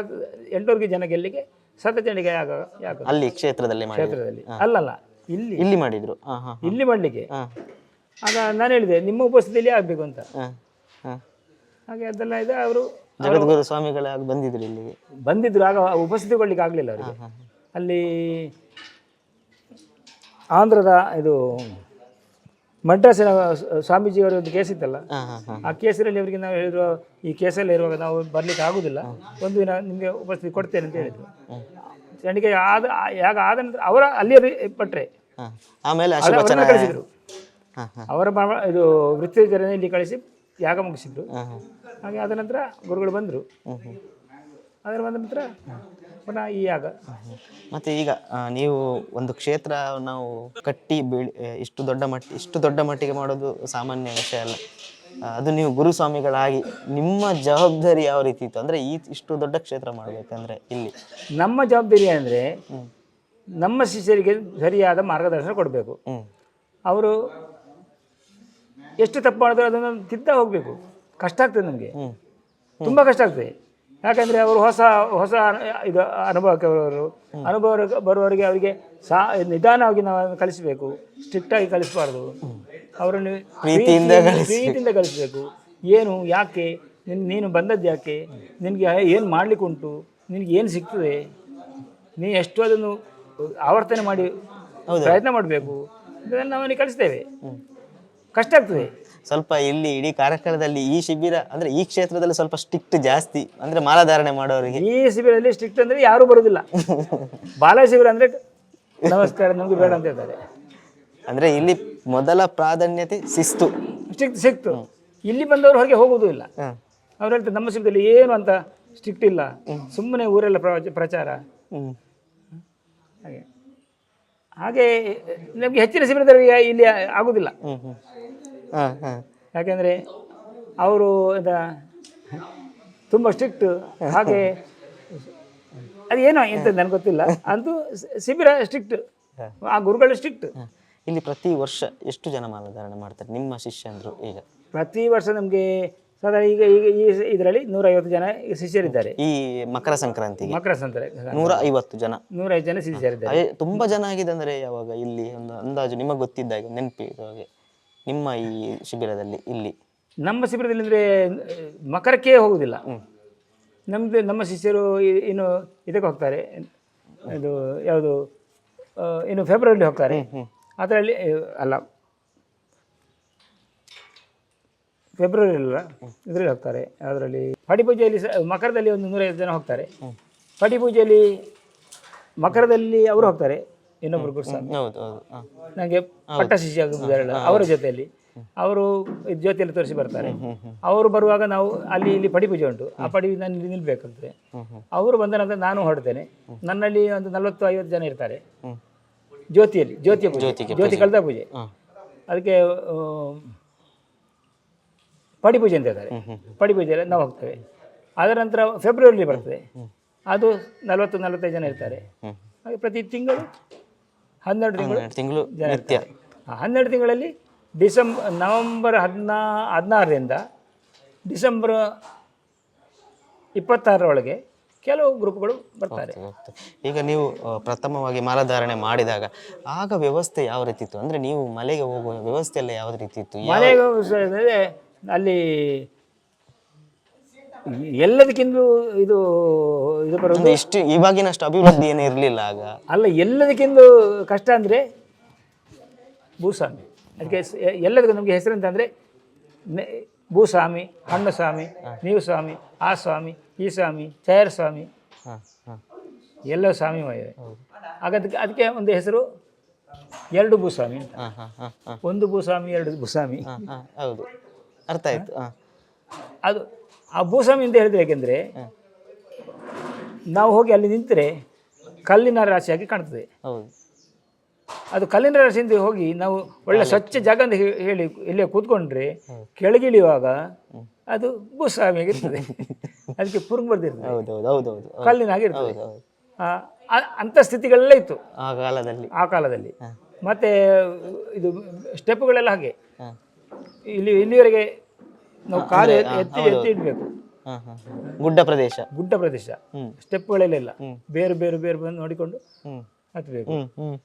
ಎಂಟೂರಿಗೆ ಜನ ಗೆಲ್ಲಿಗೆ ಸತಚಂಡಿಗೆ ಆಗ ಯಾಕೆ ಅಲ್ಲಿ ಕ್ಷೇತ್ರದಲ್ಲಿ ಕ್ಷೇತ್ರದಲ್ಲಿ. ಅಲ್ಲಲ್ಲ ಇಲ್ಲಿ. ಇಲ್ಲಿ ಮಾಡಿದ್ರು. ಇಲ್ಲಿ ಮಾಡಲಿಕ್ಕೆ. ಆಗ ನಾನು ಹೇಳಿದೆ ನಿಮ್ಮ ಉಪಸ್ಥಿತಿಯಲ್ಲಿ ಆಗಬೇಕು ಅಂತ. ಹಾ ಹಾ. ಹಾಗೆ ಅದೆಲ್ಲ ಇದೆ ಅವರು ಜಗದ್ಗುರು ಆಗ ಬಂದಿದ್ರು ಇಲ್ಲಿಗೆ. ಬಂದಿದ್ರು ಆಗ ಉಪಸ್ಥಿತಿ ಕೊಡ್ಲಿಕ್ಕೆ ಆಗಲಿಲ್ಲ ಅವರಿಗೆ. ಅಲ್ಲಿ ಆಂಧ್ರದ ಇದು ಮಡ್ರಾಸಿನ ಸ್ವಾಮೀಜಿಯವರ ಒಂದು ಕೇಸ್ ಇತ್ತಲ್ಲ ಹಾ ಹಾ ಹಾ. ಆ ಕೇಸರಲ್ಲಿ ಅವರಿಗೆ ನಾವು ಹೇಳಿದ್ರು ಈ ಕೇಸಲ್ಲಿ ಇರುವಾಗ ನಾವು ಬರ್ಲಿಕ್ಕೆ ಆಗುದಿಲ್ಲ. ಒಂದು ದಿನ ನಿಮಗೆ ಉಪಸ್ಥಿತಿ ಕೊಡ್ತೇನೆ ಅಂತ ಹೇಳಿದ್ರು. ಚಂಡಿಕೆ ಆದ ಯಾಕೆ ಆದ ನಂತರ ಅವರ ಅಲ್ಲಿಯೇ ಪಟ್ರೆ. ಹಾ. ಆಮೇಲೆ ಅವರನ್ನ ಕಳಿಸಿದ್ರು. ಅವರ ಇದು ವೃತ್ತಿಜರನ್ನ ಇಲ್ಲಿ ಕಳಿಸಿ ಯಾಗ ಮುಗಿಸಿದ್ರು. ಹಾಗೆ ಆದ ನಂತರ ಗುರುಗಳು ಬಂದರು. ಅದರ ಬಂದ ನಂತರ ಪುನಃ ಈ ಯಾಗ. ಮತ್ತೆ ಈಗ ಆ, ನೀವು ಒಂದು ಕ್ಷೇತ್ರ ನಾವು ಕಟ್ಟಿ ಬೆಳಿ ಇಷ್ಟು ದೊಡ್ಡ ಮಟ್ಟ ಇಷ್ಟು ದೊಡ್ಡ ಮಟ್ಟಿಗೆ ಮಾಡೋದು ಸಾಮಾನ್ಯ ವಿಷಯ ಅಲ್ಲ. ಆ, ಅದು ನೀವು ಗುರುಸ್ವಾಮಿಗಳಾಗಿ ನಿಮ್ಮ ಜವಾಬ್ದಾರಿ ಯಾವ ರೀತಿ ಇತ್ತು? ಅಂದ್ರೆ ಈ ಇಷ್ಟು ದೊಡ್ಡ ಕ್ಷೇತ್ರ ಮಾಡ್ಬೇಕಂದ್ರೆ ಇಲ್ಲಿ. ನಮ್ಮ ಜವಾಬ್ದಾರಿ ಅಂದರೆ ನಮ್ಮ ಶಿಷ್ಯರಿಗೆ ಸರಿಯಾದ ಮಾರ್ಗದರ್ಶನ ಕೊಡಬೇಕು. ಹ್ಮ್. ಅವರು ಎಷ್ಟು ತಪ್ಪು ಮಾಡಿದ್ರು ಅದನ್ನು ತಿದ್ದ ಹೋಗಬೇಕು. ಕಷ್ಟ ಆಗ್ತದೆ ನಮಗೆ. ತುಂಬ ಕಷ್ಟ ಆಗ್ತದೆ. ಯಾಕಂದರೆ ಅವರು ಹೊಸ ಹೊಸ ಇದು ಅನುಭವಕ್ಕೆ ಬರೋರು ಅನುಭವ ಬರುವವರಿಗೆ ಅವರಿಗೆ ಸಾ ನಿಧಾನವಾಗಿ ನಾವು ಕಲಿಸಬೇಕು. ಸ್ಟ್ರಿಕ್ಟಾಗಿ ಕಲಿಸಬಾರ್ದು. ಅವರನ್ನು ಪ್ರೀತಿಯಿಂದ ಪ್ರೀತಿ- ಪ್ರೀತಿಯಿಂದ ಕಲಿಸಬೇಕು. ಏನು ಯಾಕೆ ನಿನ್ ನೀನು ಬಂದದ್ದು ಯಾಕೆ ನಿನಗೆ ಏನು ಮಾಡಲಿಕ್ಕೆ ಉಂಟು ನಿನಗೆ ಏನು ಸಿಗ್ತದೆ ನೀ ಎಷ್ಟು ಅದನ್ನು ಆವರ್ತನೆ ಮಾಡಿ ಪ್ರಯತ್ನ ಮಾಡಬೇಕು. ಇದನ್ನು ನಾವು ಕಲಿಸ್ತೇವೆ. ಕಷ್ಟ ಆಗ್ತದೆ. ಸ್ವಲ್ಪ ಇಲ್ಲಿ ಇಡೀ ಕಾರ್ಯಕ್ರಮದಲ್ಲಿ ಈ ಶಿಬಿರ ಅಂದ್ರೆ ಈ ಕ್ಷೇತ್ರದಲ್ಲಿ ಸ್ವಲ್ಪ ಸ್ಟ್ರಿಕ್ಟ್ ಜಾಸ್ತಿ ಅಂದ್ರೆ ಮಾಲಾಧಾರಣೆ ಮಾಡೋರಿಗೆ. ಈ ಶಿಬಿರದಲ್ಲಿ ಸ್ಟ್ರಿಕ್ಟ್ ಅಂದ್ರೆ ಯಾರು ಬರುದಿಲ್ಲ. ಬಾಲ ಶಿಬಿರ ಅಂದ್ರೆ ನಮಸ್ಕಾರ ನಮ್ಗೆ ಬೇಡ ಅಂತ ಹೇಳ್ತಾರೆ. ಅಂದ್ರೆ ಇಲ್ಲಿ ಮೊದಲ ಪ್ರಾಧಾನ್ಯತೆ ಶಿಸ್ತು. ಸ್ಟ್ರಿಕ್ಟ್ ಸಿಕ್ತು ಇಲ್ಲಿ ಬಂದವರು ಹೊರಗೆ ಹೋಗುವುದೂ ಇಲ್ಲ. ಅವ್ರು ಹೇಳ್ತಾರೆ ನಮ್ಮ ಶಿಬಿರದಲ್ಲಿ ಏನು ಅಂತ ಸ್ಟ್ರಿಕ್ಟ್ ಇಲ್ಲ. ಸುಮ್ಮನೆ ಊರೆಲ್ಲ ಪ್ರವಚ- ಪ್ರಚಾರ. ಹಾಗೆ. ಹಾಗೆ ನಮಗೆ ಹೆಚ್ಚಿನ ಶಿಬಿರದವರಿಗೆ ಇಲ್ಲಿ ಆಗುದಿಲ್ಲ. ಯಾಕೆಂದ್ರೆ ಅವರು ತುಂಬ ಸ್ಟ್ರಿಕ್ಟ್ ಹಾಗೆ ಅದು ಏನೋ ಎಂತ ನನಗೆ ಗೊತ್ತಿಲ್ಲ. ಅಂತೂ ಶಿಬಿರ ಸ್ಟ್ರಿಕ್ಟ್ ಆ ಗುರುಗಳು ಸ್ಟ್ರಿಕ್ಟ್ ಇಲ್ಲಿ ಪ್ರತಿ ವರ್ಷ ಎಷ್ಟು ಜನ ಮಾಲಧಾರಣೆ ಮಾಡ್ತಾರೆ ನಿಮ್ಮ ಶಿಷ್ಯಂದರು ಈಗ? ಪ್ರತಿ ವರ್ಷ ನಮಗೆ ಸಾಧಾರಣ ಈಗ ಈಗ ಈ ಇದರಲ್ಲಿ ನೂರೈವತ್ತು ಜನ ಶಿಷ್ಯರಿದ್ದಾರೆ. ಈ ಮಕರ ಸಂಕ್ರಾಂತಿಗೆ. ಮಕರ ಸಂಕ್ರಾಂತಿ ನೂರ ಐವತ್ತು ಜನ. ನೂರೈದು ಜನ ಶಿಷ್ಯರಿದ್ದಾರೆ. ಅದೇ ತುಂಬಾ ಜನ ಆಗಿದೆ ಅಂದ್ರೆ ಯಾವಾಗ ಇಲ್ಲಿ ಒಂದು ಅಂದಾಜು ನಿಮಗೆ ಗೊತ್ತಿದ್ದಾಗ ನೆನಪಿ ಹಾಗೆ. ನಿಮ್ಮ ಈ ಶಿಬಿರದಲ್ಲಿ ಇಲ್ಲಿ. ನಮ್ಮ ಶಿಬಿರದಲ್ಲಿ ಅಂದರೆ ಮಕರಕ್ಕೆ ಹೋಗುವುದಿಲ್ಲ ನಮ್ಮದು ನಮ್ಮ ಶಿಷ್ಯರು ಏನು ಇನ್ನು ಇದಕ್ಕೆ ಹೋಗ್ತಾರೆ. ಇದು ಯಾವುದು ಏನು ಇನ್ನು ಫೆಬ್ರವರಿ ಹೋಗ್ತಾರೆ. ಅದರಲ್ಲಿ ಅಲ್ಲ ಫೆಬ್ರವರಿ ಅಲ್ಲ ಇದರಲ್ಲಿ ಹೋಗ್ತಾರೆ. ಅದರಲ್ಲಿ ಪಡಿಪೂಜೆಯಲ್ಲಿ ಸ ಮಕರದಲ್ಲಿ ಒಂದು ನೂರೈವತ್ತು ಜನ ಹೋಗ್ತಾರೆ. ಪಡಿಪೂಜೆಯಲ್ಲಿ ಮಕರದಲ್ಲಿ ಅವರು ಹೋಗ್ತಾರೆ. ಇನ್ನೊಬ್ಬರು ಗುರುಸ್ವಾಮಿ. ಹೌದು ಹೌದು. ಹ. ನನಗೆ ಪಟ್ಟ ಶಿಷ್ಯ ಅವರ ಜೊತೆಯಲ್ಲಿ. ಅವರು ಇದ್ ಜ್ಯೋತಿಯಲ್ಲಿ ತೋರಿಸಿ ಬರ್ತಾರೆ. ಅವರು ಬರುವಾಗ ನಾವು ಅಲ್ಲಿ ಇಲ್ಲಿ ಪಡಿಪೂಜೆ ಉಂಟು. ಆ ಪಡಿ ನಾನು ಇಲ್ಲಿ ನಿಲ್ಬೇಕಾಗ್ತದೆ ಅವರು ಬಂದ ನಂತರ ನಾನು ಹೊರಡ್ತೇನೆ. ನನ್ನಲ್ಲಿ ಒಂದು ನಲವತ್ತು ಐವತ್ತು ಜನ ಇರ್ತಾರೆ. ಹ್ಮ್. ಜ್ಯೋತಿಯಲ್ಲಿ ಜ್ಯೋತಿಯ ಪೂಜೆ ಜ್ಯೋತಿ ಕಳೆದ ಪೂಜೆ. ಹ. ಅದಕ್ಕೆ ಆ, ಪಡಿ ಪೂಜೆ ಅಂತ ಹೇಳ್ತಾರೆ ಪಡಿಪೂಜೆಯಲ್ಲಿ ನಾವು ಹೋಗ್ತೇವೆ. ಅದರ ನಂತರ ಫೆಬ್ರವರಿಲಿ ಬರ್ತದೆ. ಅದು ನಲವತ್ತು ನಲವತ್ತೈದು ಜನ ಇರ್ತಾರೆ. ಹಾಗೆ ಪ್ರತಿ ತಿಂಗಳು ಹನ್ನೆರಡು ತಿಂಗಳು ತಿಂಗಳು ಜನ ಹನ್ನೆರಡು ತಿಂಗಳಲ್ಲಿ ಡಿಸೆಂಬರ್ ನವೆಂಬರ್ ಹದಿನಾ ಹದಿನಾರರಿಂದ ಡಿಸೆಂಬರ್ ಇಪ್ಪತ್ತಾರರೊಳಗೆ ಕೆಲವು ಗ್ರೂಪ್ಗಳು ಬರ್ತಾರೆ. ಈಗ ನೀವು ಪ್ರಥಮವಾಗಿ ಮಾಲಧಾರಣೆ ಮಾಡಿದಾಗ ಆಗ ವ್ಯವಸ್ಥೆ ಯಾವ ರೀತಿ ಇತ್ತು? ಅಂದರೆ ನೀವು ಮಲೆಗೆ ಹೋಗುವ ವ್ಯವಸ್ಥೆ ಎಲ್ಲ ಯಾವ ರೀತಿ ಇತ್ತು? ಮಲೆಗೆ ಅಲ್ಲಿ ಎಲ್ಲದಕ್ಕಿಂತ ಇದು ಇದು ಬರೋದು ಇಷ್ಟು ಇವಾಗಿನಷ್ಟು ಅಭಿವೃದ್ಧಿ ಏನು ಇರಲಿಲ್ಲ ಆಗ. ಅಲ್ಲ ಎಲ್ಲದಕ್ಕಿಂತ ಕಷ್ಟ ಅಂದರೆ ಭೂಸ್ವಾಮಿ. ಅದಕ್ಕೆ ಎಲ್ಲದಕ್ಕೂ ನಮಗೆ ಹೆಸರು ಅಂತಂದರೆ ಭೂಸ್ವಾಮಿ ಹಣ್ಣು ಸ್ವಾಮಿ ನೀವು ಸ್ವಾಮಿ ಆ ಸ್ವಾಮಿ ಈ ಸ್ವಾಮಿ ಚಯರ್ ಸ್ವಾಮಿ. ಎಲ್ಲ ಸ್ವಾಮಿ ಆಗ ಅದಕ್ಕೆ ಒಂದು ಹೆಸರು ಎರಡು ಭೂಸ್ವಾಮಿ. ಒಂದು ಭೂಸ್ವಾಮಿ ಎರಡು ಭೂಸ್ವಾಮಿ. ಹೌದು. ಅರ್ಥ ಆಯ್ತು ಅದು ಆ ಭೂಸ್ವಾಮಿ ಅಂತ ಹೇಳಿದ್ರೆ ಯಾಕೆಂದ್ರೆ ನಾವು ಹೋಗಿ ಅಲ್ಲಿ ನಿಂತರೆ ಕಲ್ಲಿನ ರಾಶಿಯಾಗಿ ಕಾಣ್ತದೆ. ಹೌದು. ಅದು ಕಲ್ಲಿನ ರಾಶಿಯಿಂದ ಹೋಗಿ ನಾವು ಒಳ್ಳೆ ಸ್ವಚ್ಛ ಜಾಗ ಅಂತ ಹೇಳಿ ಇಲ್ಲೇ ಕೂತ್ಕೊಂಡ್ರೆ ಕೆಳಗಿಳಿಯುವಾಗ ಅದು ಭೂಸ್ವಾಮಿಯಾಗಿರ್ತದೆ ಅದಕ್ಕೆ ಪುರುಗ್ ಬರ್ದಿರ್ತದೆ ಕಲ್ಲಿನ ಹೌದು ಹೌದು ಹೌದು. ಹೌದು ಕಲ್ಲಿನಾಗಿರ್ತದೆ ಹೌದು. ಆ, ಆ- ಅಂಥ ಸ್ಥಿತಿಗಳೆಲ್ಲ ಇತ್ತು. ಆ ಕಾಲದಲ್ಲಿ. ಆ ಕಾಲದಲ್ಲಿ. ಮತ್ತೆ ಇದು ಸ್ಟೆಪ್ಗಳೆಲ್ಲ ಹಾಗೆ. ಇಲ್ಲಿ ಇಲ್ಲಿವರೆಗೆ ನಾವು ಕಾಲು ಎತ್ತಿ ಎತ್ತಿ ಇಡ್ಬೇಕು. ಗುಡ್ಡ ಪ್ರದೇಶ. ಗುಡ್ಡ ಪ್ರದೇಶ. ಸ್ಟೆಪ್ಗಳಲ್ಲೆಲ್ಲ ಸ್ಟೆಪ್ಗಳೆಲ್ಲ ಇಲ್ಲ. ಬೇರೆ ಬೇರೆ ಬೇರೆ ಬಂದು ನೋಡಿಕೊಂಡು ಹತ್ಬೇಕು.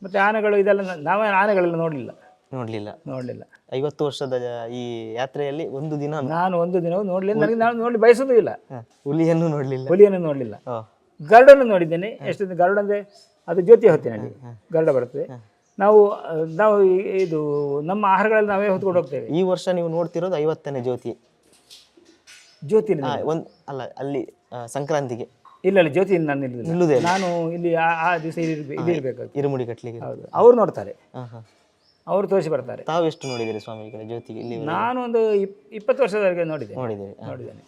ಮತ್ತೆ ಆನೆಗಳು ಇದೆಲ್ಲ ನಾವ ಆನೆಗಳೆಲ್ಲ ನೋಡಲಿಲ್ಲ. ನೋಡ್ಲಿಲ್ಲ. ನೋಡ್ಲಿಲ್ಲ. ಐವತ್ತು ವರ್ಷದ ಈ ಯಾತ್ರೆಯಲ್ಲಿ ಒಂದು ದಿನ ನಾನು ಒಂದು ದಿನ ನೋಡ್ಲಿಲ್ಲ. ನನಗೆ ನಾನು ನೋಡಿ ಬಯಸೋದು ಇಲ್ಲ. ಹುಲಿಯನ್ನು ನೋಡ್ಲಿಲ್ಲ. ಹುಲಿಯನ್ನು ನೋಡ್ಲಿಲ್ಲ. ಗರ್ಡನ್ನು ಗರುಡನ್ನು ನೋಡಿದ್ದೇನೆ. ಎಷ್ಟು ಗರುಡ ಅಂದ್ರೆ ಅದು ಜ್ಯೋತಿ ಹೊತ್ತಿನಲ್ಲಿ. ಗರುಡ ಬರ್ತದೆ ನಾವು ನಾವು ಇದು ನಮ್ಮ ಆಹಾರಗಳಲ್ಲಿ ನಾವೇ ಹೊತ್ಕೊಂಡು ಹೋಗ್ತೇವೆ. ಈ ವರ್ಷ ನೀವು ನೋಡ್ತಿರೋದು ಐವತ್ತನೇ ಜ್ಯೋತಿ. ಜ್ಯೋತಿ ಒಂದು ಒಂದ್ ಅಲ್ಲ ಅಲ್ಲಿ ಆ, ಸಂಕ್ರಾಂತಿಗೆ. ಇಲ್ಲ ಇಲ್ಲ ಜ್ಯೋತಿ ನಾನು ಇಲ್ಲ. ನಾನು ಇಲ್ಲಿ ಆ ಆ ದಿವಸ ಇಲ್ಲಿ ಇರಬೇಕು ಇಲ್ಲಿ ಇರಬೇಕಾಗ್ತದೆ ಇರುಮುಡಿ ಕಟ್ಲಿಕ್ಕೆ. ಹೌದು. ಅವ್ರು ನೋಡ್ತಾರೆ. ಹ, ಹ. ಅವರು ತೋರಿಸಿ ಬರ್ತಾರೆ. ತಾವು ಎಷ್ಟು ನೋಡಿದಿರಿ ಸ್ವಾಮಿಗಳ ಜ್ಯೋತಿಗೆ ಇಲ್ಲಿ ನಾನು ಒಂದು ಇಪ್ ಇಪ್ಪತ್ತು ವರ್ಷದವರೆಗೆ ನೋಡಿದೆ ನೋಡಿದಿರಿ ಹ, ನೋಡಿದ್ದೇನೆ.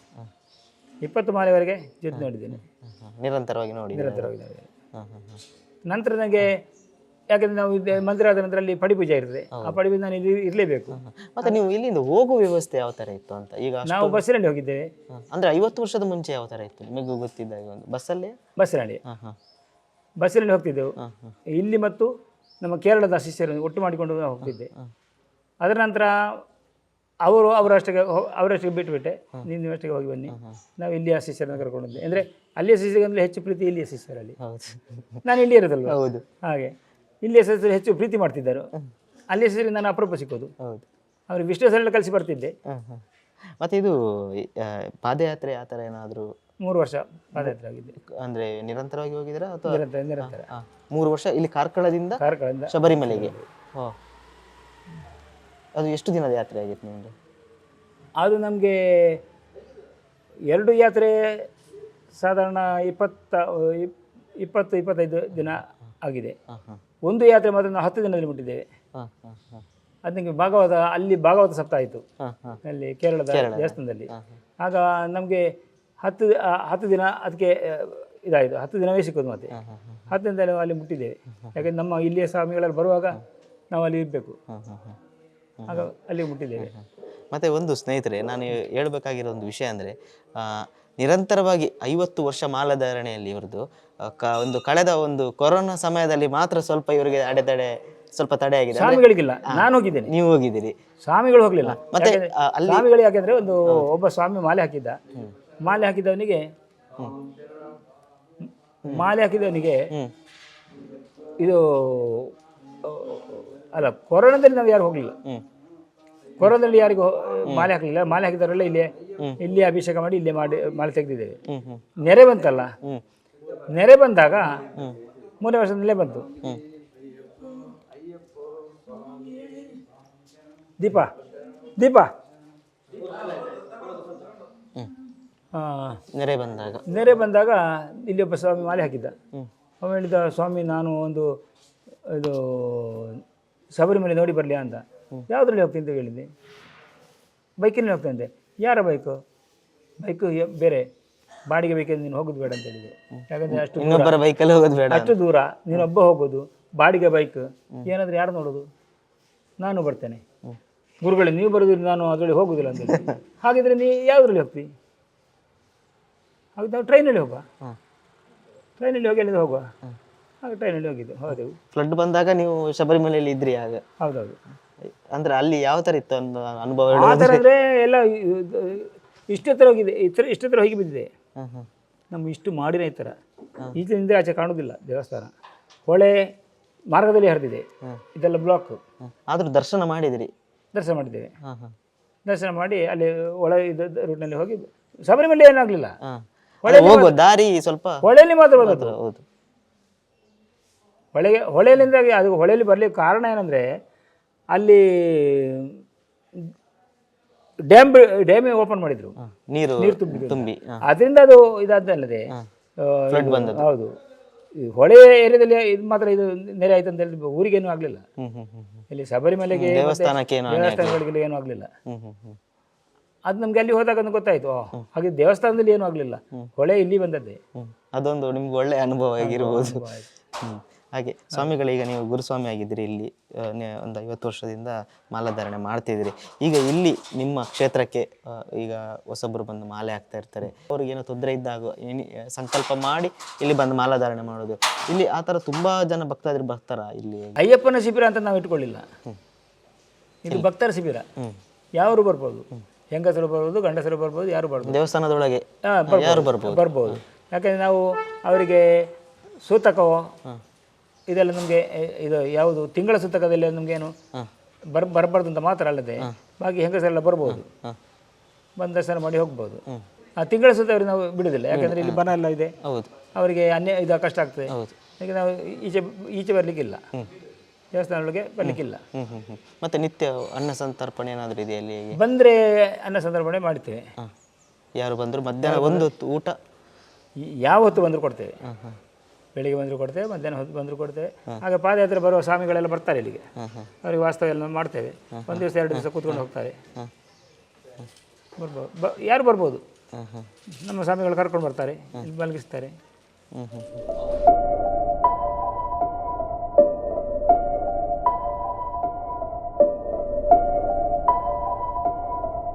ಇಪ್ಪತ್ತು ಮಾಲೆವರೆಗೆ ಜ್ಯೋತಿ ನೋಡಿದ್ದೇನೆ. ಹ, ಹ. ನಿರಂತರವಾಗಿ ನೋಡಿ ನಿರಂತರವಾಗಿ ನೋಡಿದ್ದೇನೆ. ನಂತರ ನನಗೆ ಯಾಕಂದ್ರೆ ನಾವು ಮಂದಿರ ಆದ ನಂತರ ಅಲ್ಲಿ ಪಡಿ ಪೂಜೆ ಇರ್ತದೆ. ಆ ಪಡಿಪೂಜೆ ನಾನು ಇಲ್ಲಿ ಇರಲೇಬೇಕು. ಮತ್ತೆ ನೀವು ಇಲ್ಲಿಂದ ಹೋಗುವ ವ್ಯವಸ್ಥೆ ಯಾವ ತರ ಇತ್ತು ಅಂತ? ಈಗ ನಾವು ಬಸ್ಸಿನಲ್ಲಿ ಹೋಗಿದ್ದೇವೆ. ಅಂದ್ರೆ ಐವತ್ತು ವರ್ಷದ ಮುಂಚೆ ಯಾವ ತರ ಇತ್ತು ನಿಮಗೂ ಗೊತ್ತಿದ್ದಾಗ ಒಂದು? ಬಸ್ಸಲ್ಲೇ ಬಸ್ಸಿನಲ್ಲಿ. ಬಸ್ಸಿನಲ್ಲಿ ಹೋಗ್ತಿದ್ದೆವು. ಇಲ್ಲಿ ಮತ್ತು ನಮ್ಮ ಕೇರಳದ ಶಿಷ್ಯರು ಒಟ್ಟು ಮಾಡಿಕೊಂಡು ಹೋಗ್ತಿದ್ದೆ. ಅದರ ನಂತರ ಅವರು ಅವರಷ್ಟಕ್ಕೆ ಅವರಷ್ಟಕ್ಕೆ ಬಿಟ್ಟುಬಿಟ್ಟೆ ನೀವು ಅಷ್ಟಕ್ಕೆ ಹೋಗಿ ಬನ್ನಿ. ನಾವು ಇಲ್ಲಿಯ ಶಿಷ್ಯರನ್ನು ಕರ್ಕೊಂಡು ಅಂದ್ರೆ ಅಂದರೆ ಅಲ್ಲಿಯ ಅಂದ್ರೆ ಹೆಚ್ಚು ಪ್ರೀತಿ ಇಲ್ಲಿಯ ಶಿಷ್ಯರಲ್ಲಿ. ನಾನು ಇಲ್ಲಿ ಇರೋದಲ್ವ ಹೌದು. ಹಾಗೆ. ಇಲ್ಲಿಯ ಹೆಸರು ಹೆಚ್ಚು ಪ್ರೀತಿ ಮಾಡ್ತಿದ್ದರು. ಅಲ್ಲಿ ಹೆಸರು ನಾನು ಅಪರೂಪ ಸಿಕ್ಕೋದು. ಹೌದು. ಅವರು ವಿಶ್ವೇಶ್ವರಲ್ಲಿ ಕಲಿಸಿ ಬರ್ತಿದ್ದೆ. ಮತ್ತೆ ಇದು ಆ, ಪಾದಯಾತ್ರೆ ಆ ಥರ ಏನಾದರೂ ಮೂರು ವರ್ಷ ಪಾದಯಾತ್ರೆ ಆಗಿದೆ ಅಂದ್ರೆ ನಿರಂತರವಾಗಿ ಹೋಗಿದ್ದೀರಾ ಅಥವಾ? ನಿರಂತರ ನಿರಂತರ. ಆ, ಮೂರು ವರ್ಷ ಇಲ್ಲಿ ಕಾರ್ಕಳದಿಂದ ಕಾರ್ಕಳದಿಂದ. ಶಬರಿಮಲೆಗೆ. ಓ. ಅದು ಎಷ್ಟು ದಿನದ ಯಾತ್ರೆ ಆಗಿತ್ತು ನಿಮ್ಮದು ಅದು ನಮಗೆ ಎರಡು ಯಾತ್ರೆ ಸಾಧಾರಣ ಇಪ್ಪತ್ತ ಇಪ್- ಇಪ್ಪತ್ತು ಇಪ್ಪತ್ತೈದು ದಿನ ಆಗಿದೆ. ಹಾಂ ಹಾಂ. ಒಂದು ಯಾತ್ರೆ ಮಾತ್ರ ನಾವು ಹತ್ತು ದಿನದಲ್ಲಿ ಮುಟ್ಟಿದ್ದೇವೆ. ಅದ್ ಹಾಂ ಹಾಂ. ಅದು ನನಗೆ ಭಾಗವತ ಅಲ್ಲಿ ಭಾಗವತ ಸಪ್ತ ಆಯಿತು. ಅಲ್ಲಿ ಕೇರಳದ ದೇವಸ್ಥಾನದಲ್ಲಿ. ಆಗ ನಮಗೆ ಹತ್ತು ಹತ್ತು ದಿನ ಅದಕ್ಕೆ ಇದಾಯಿತು. ಹತ್ತು ದಿನವೇ ಸಿಕ್ಕೋದು ಮತ್ತೆ. ಹತ್ತು ದಿನದಲ್ಲಿ ಅಲ್ಲಿ ಮುಟ್ಟಿದ್ದೇವೆ. ಯಾಕಂದ್ರೆ ನಮ್ಮ ಇಲ್ಲಿಯ ಸ್ವಾಮಿಗಳಲ್ಲಿ ಬರುವಾಗ ನಾವು ಅಲ್ಲಿ ಇರಬೇಕು. ಆಗ ಅಲ್ಲಿ ಮುಟ್ಟಿದ್ದೇವೆ. ಮತ್ತೆ ಒಂದು ಸ್ನೇಹಿತರೆ ನಾನು ಹೇಳ್ಬೇಕಾಗಿರೋ ಒಂದು ವಿಷಯ ಅಂದರೆ ನಿರಂತರವಾಗಿ ಐವತ್ತು ವರ್ಷ ಮಾಲಧಾರಣೆಯಲ್ಲಿ ಇವ್ರದ್ದು ಕ ಒಂದು ಕಳೆದ ಒಂದು ಕೊರೋನಾ ಸಮಯದಲ್ಲಿ ಮಾತ್ರ ಸ್ವಲ್ಪ ಇವರಿಗೆ ಅಡೆತಡೆ ಸ್ವಲ್ಪ ತಡೆ ಆಗಿದೆ. ಅಂದ್ರೆ ಸ್ವಾಮಿಗಳಿಗಿಲ್ಲ. ನಾನು ಹೋಗಿದ್ದೇನೆ. ನೀವು ಹೋಗಿದ್ದೀರಿ. ಸ್ವಾಮಿಗಳು ಹೋಗ್ಲಿಲ್ಲ. ಮತ್ತೆ ಆ, ಅಲ್ಲಿ ಸ್ವಾಮಿಗಳು ಯಾಕೆಂದ್ರೆ ಒಂದು ಒಬ್ಬ ಸ್ವಾಮಿ ಮಾಲೆ ಹಾಕಿದ್ದ. ಮಾಲೆ ಹಾಕಿದವನಿಗೆ ಮಾಲೆ ಹಾಕಿದವನಿಗೆ ಹ್ಮ್. ಇದು ಆ, ಅಲ್ಲ ಕೊರೋನಾದಲ್ಲಿ ನಾವು ಯಾರು ಹೋಗ್ಲಿಲ್ಲ. ಹ್ಮ್. ಕೊರೋನಾದಲ್ಲಿ ಯಾರಿಗೂ ಮಾಲೆ ಹಾಕಲಿಲ್ಲ. ಮಾಲೆ ಹಾಕಿದವರೆಲ್ಲ ಇಲ್ಲಿ ಇಲ್ಲಿ ಅಭಿಷೇಕ ಮಾಡಿ ಇಲ್ಲಿ ಮಾಡಿ ಮಾಲೆ ತೆಗೆದಿದ್ದೇವೆ. ಹ್ಮ್ ಹ್ಮ್. ನೆರೆ ಬಂತಲ್ಲ? ಹ್ಮ್. ನೆರೆ ಬಂದಾಗ ಮೂರೇ ಮೂರನೇ ವರ್ಷದಲ್ಲೇ ಬಂತು. ದೀಪ ದೀಪ. ನೆರೆ ಬಂದಾಗ. ನೆರೆ ಬಂದಾಗ ಇಲ್ಲಿ ಒಬ್ಬ ಸ್ವಾಮಿ ಮಾಲೆ ಹಾಕಿದ್ದ. ಅವನು ಅವ ಹೇಳಿದ ಸ್ವಾಮಿ ನಾನು ಒಂದು ಇದು ಶಬರಿಮಲೆ ನೋಡಿ ಬರಲಿ ಅಂತ. ಯಾವುದ್ರಲ್ಲಿ ಹೋಗ್ತೀನಿ ಅಂತ ಹೇಳಿದ್ದೆ ಬೈಕಿನಲ್ಲಿ ಹೋಗ್ತೀನಿ ಅಂದೆ ಯಾರ ಬೈಕು? ಬೈಕು ಬೇರೆ. ಬಾಡಿಗೆ ಬೇಕಿದ್ರೆ ನೀನು ಹೋಗೋದು ಬೇಡ ಅಂತ ಹೇಳಿದೆ ಯಾಕಂದ್ರೆ ಅಷ್ಟು ದೂರ- ಇನ್ನೊಬ್ಬರ ಬೈಕಲ್ಲಿ ಹೋಗೋದು ಬೇಡ ಅಷ್ಟು ದೂರ. ನೀನೊಬ್ಬ ಒಬ್ಬ ಹೋಗೋದು ಬಾಡಿಗೆ ಬೈಕ್ ಏನಾದ್ರೂ ಯಾರು ನೋಡೋದು? ನಾನು ಬರ್ತೇನೆ. ಗುರುಗಳೇ ನೀವು ಬರೋದಿಲ್ಲ ನಾನು ಅದರಲ್ಲಿ ಹೋಗೋದಿಲ್ಲ ಅಂತ ಹೇಳಿ. ಹಾಗಿದ್ರೆ ನೀ ಯಾವುದ್ರಲ್ಲಿ ಹೋಗ್ತಿ? ಹಾಗೆ ನಾವು ಟ್ರೈನಲ್ಲಿ ಹೋಗುವ. ಟ್ರೈನಲ್ಲಿ ಹೋಗಿ ಎಲ್ಲಿಂದ ಹೋಗುವ? ಹಾಗೆ ಟ್ರೈನಲ್ಲಿ ಹೋಗಿದ್ದು ಹೋದೆವು ಫ್ಲಡ್ ಬಂದಾಗ ನೀವು ಶಬರಿಮಲೆಯಲ್ಲಿ ಇದ್ರಿ ಆಗ. ಹೌದೌದು. ಅಂದ್ರೆ ಅಲ್ಲಿ ಯಾವ ತರ ಇತ್ತು ಅನುಭವ ಆ ಥರ ಅಂದರೆ ಎಲ್ಲ ಇಷ್ಟತ್ರ ಹೋಗಿದೆ ಇತರ ಇಷ್ಟತ್ರ ಹೋಗಿ ಬಿದ್ದಿದೆ. ನಮ್ಮ ಇಷ್ಟು ಮಾಡಿನ ಈ ಥರ. ಈಚೆಯಿಂದ ಆಚೆ ಕಾಣೋದಿಲ್ಲ ದೇವಸ್ಥಾನ. ಹೊಳೆ ಮಾರ್ಗದಲ್ಲಿ ಹರಿದಿದೆ. ಇದೆಲ್ಲ ಬ್ಲಾಕ್ ಆದರೂ ದರ್ಶನ ಮಾಡಿದಿರಿ. ದರ್ಶನ ಮಾಡಿದ್ದೇವೆ. ದರ್ಶನ ಮಾಡಿ ಅಲ್ಲಿ ಒಳ ಇದು ರೂಟ್ನಲ್ಲಿ ಹೋಗಿ ಶಬರಿಮಲೆ ಏನಾಗಲಿಲ್ಲ. ಹೊಳೆ ಹೋಗುವ ದಾರಿ ಸ್ವಲ್ಪ ಹೊಳೆಯಲ್ಲಿ ಮಾತ್ರ ಬಂದದ್ದು ಹೌದು. ಹೊಳೆಗೆ ಹೊಳೆಯಲ್ಲಿಂದ ಅದು ಹೊಳೆಯಲ್ಲಿ ಬರಲಿಕ್ಕೆ ಕಾರಣ ಏನಂದರೆ ಅಲ್ಲಿ ಡ್ಯಾಮ್ ಡ್ಯಾಮ್ ಓಪನ್ ಮಾಡಿದ್ರು. ನೀರು ನೀರು ತುಂಬಿದ್ರು. ತುಂಬಿ ಅದರಿಂದ ಅದು ಇದಾದಲ್ಲದೆ ಹೌದು. ಈ ಹೊಳೆ ಏರಿಯಾದಲ್ಲಿ ಇದು ಮಾತ್ರ ಇದು ನೆರೆ ಆಯ್ತು ಅಂತ ಹೇಳಿ ಊರಿಗೇನು ಆಗ್ಲಿಲ್ಲ. ಇಲ್ಲಿ ಶಬರಿಮಲೆಗೆ ಮತ್ತೆ ದೇವಸ್ಥಾನಕ್ಕೆ ಏನು ಆಗ್ಲಿಲ್ಲ ದೇವಸ್ಥಾನಗಳಿಗೆ ಏನೂ ಆಗಲಿಲ್ಲ. ಅದು ನಮ್ಗೆ ಅಲ್ಲಿ ಹೋದಾಗ ಅಂತ ಗೊತ್ತಾಯ್ತು. ಓ, ಹಾಗೆ ದೇವಸ್ಥಾನದಲ್ಲಿ ಏನು ಆಗ್ಲಿಲ್ಲ. ಹೊಳೆ ಇಲ್ಲಿ ಬಂದದ್ದೇ. ಹ್ಮ್. ಅದೊಂದು ನಿಮ್ಗೆ ಒಳ್ಳೆ ಅನುಭವ ಆಗಿರ್ಬೋದು. ಹ್ಮ್. ಹಾಗೆ ಸ್ವಾಮಿಗಳೀಗ ನೀವು ಗುರುಸ್ವಾಮಿ ಆಗಿದ್ದೀರಿ ಇಲ್ಲಿ ಒಂದು ಐವತ್ತು ವರ್ಷದಿಂದ ಮಾಲಾಧಾರಣೆ ಮಾಡ್ತಿದ್ದೀರಿ. ಈಗ ಇಲ್ಲಿ ನಿಮ್ಮ ಕ್ಷೇತ್ರಕ್ಕೆ ಈಗ ಹೊಸಬ್ರು ಬಂದು ಮಾಲೆ ಹಾಕ್ತಾ ಇರ್ತಾರೆ. ಅವ್ರಿಗೇನೋ ತೊಂದರೆ ಇದ್ದಾಗ ಏನಿ ಸಂಕಲ್ಪ ಮಾಡಿ ಇಲ್ಲಿ ಬಂದು ಮಾಲಾಧಾರಣೆ ಮಾಡೋದು. ಇಲ್ಲಿ ಆ ಥರ ತುಂಬ ಜನ ಭಕ್ತಾದ್ರು ಬರ್ತಾರ ಇಲ್ಲಿ? ಅಯ್ಯಪ್ಪನ ಶಿಬಿರ ಅಂತ ನಾವು ಇಟ್ಕೊಳ್ಳಿಲ್ಲ. ಇದು ಭಕ್ತರ ಶಿಬಿರ. ಹ್ಮ್. ಯಾರು ಬರ್ಬೋದು? ಹೆಂಗಸರು ಬರ್ಬೋದು ಗಂಡಸರು ಬರ್ಬೋದು ಯಾರು ಬರ್ಬೋದು? ದೇವಸ್ಥಾನದೊಳಗೆ. ಯಾರು ಬರ್ಬೋದು? ಬರ್ಬೋದು. ಯಾಕಂದರೆ ನಾವು ಅವರಿಗೆ ಸೂತಕವೋ ಇದೆಲ್ಲ ನಮಗೆ ಇದು ಯಾವುದು ತಿಂಗಳ ಸೂತಕದಲ್ಲಿ ನಮಗೇನು ಬರ್ ಬರಬಾರ್ದು ಅಂತ ಮಾತ್ರ ಅಲ್ಲದೆ ಬಾಕಿ ಹೆಂಗಸರೆಲ್ಲ ಬರ್ಬೋದು. ಬಂದ ದರ್ಶನ ಮಾಡಿ ಹೋಗ್ಬೋದು. ಆ ತಿಂಗಳ ಸುತ್ತ ಅವ್ರಿಗೆ ನಾವು ಬಿಡುವುದಿಲ್ಲ ಯಾಕಂದ್ರೆ ಇಲ್ಲಿ ಬನ ಎಲ್ಲ ಇದೆ. ಅವರಿಗೆ ಅನ್ಯ ಇದು ಕಷ್ಟ ಆಗ್ತದೆ. ಈಗ ನಾವು ಈಚೆ ಈಚೆ ಬರ್ಲಿಕ್ಕಿಲ್ಲ. ದೇವಸ್ಥಾನದೊಳಗೆ ಬರಲಿಕ್ಕಿಲ್ಲ. ಮತ್ತೆ ನಿತ್ಯ ಅನ್ನ ಸಂತರ್ಪಣೆ ಏನಾದರೂ ಇದೆ ಅಲ್ಲಿ ಹೇಗೆ? ಬಂದರೆ ಅನ್ನ ಸಂತರ್ಪಣೆ ಮಾಡ್ತೇವೆ. ಯಾರು ಬಂದ್ರು ಮಧ್ಯಾಹ್ನ ಒಂದು ಹೊತ್ತು ಊಟ? ಯಾವ ಹೊತ್ತು ಬಂದರೂ ಕೊಡ್ತೇವೆ. ಬೆಳಿಗ್ಗೆ ಬಂದರೂ ಕೊಡ್ತೇವೆ ಮಧ್ಯಾಹ್ನ ಹೊತ್ತು ಬಂದರೂ ಕೊಡ್ತೇವೆ. ಹಾಗೆ ಪಾದಯಾತ್ರೆ ಬರುವ ಸ್ವಾಮಿಗಳೆಲ್ಲ ಬರ್ತಾರೆ ಇಲ್ಲಿಗೆ. ಅವ್ರಿಗೆ ವಾಸ್ತವ ಎಲ್ಲ ಮಾಡ್ತೇವೆ. ಒಂದು ದಿವಸ ಎರಡು ದಿವಸ ಕೂತ್ಕೊಂಡು ಹೋಗ್ತಾರೆ. ಬರ್ಬೋದು. ಬ ಯಾರು ಬರ್ಬೋದು? ನಮ್ಮ ಸ್ವಾಮಿಗಳು ಕರ್ಕೊಂಡು ಬರ್ತಾರೆ ಇಲ್ಲಿ ಮಲಗಿಸ್ತಾರೆ.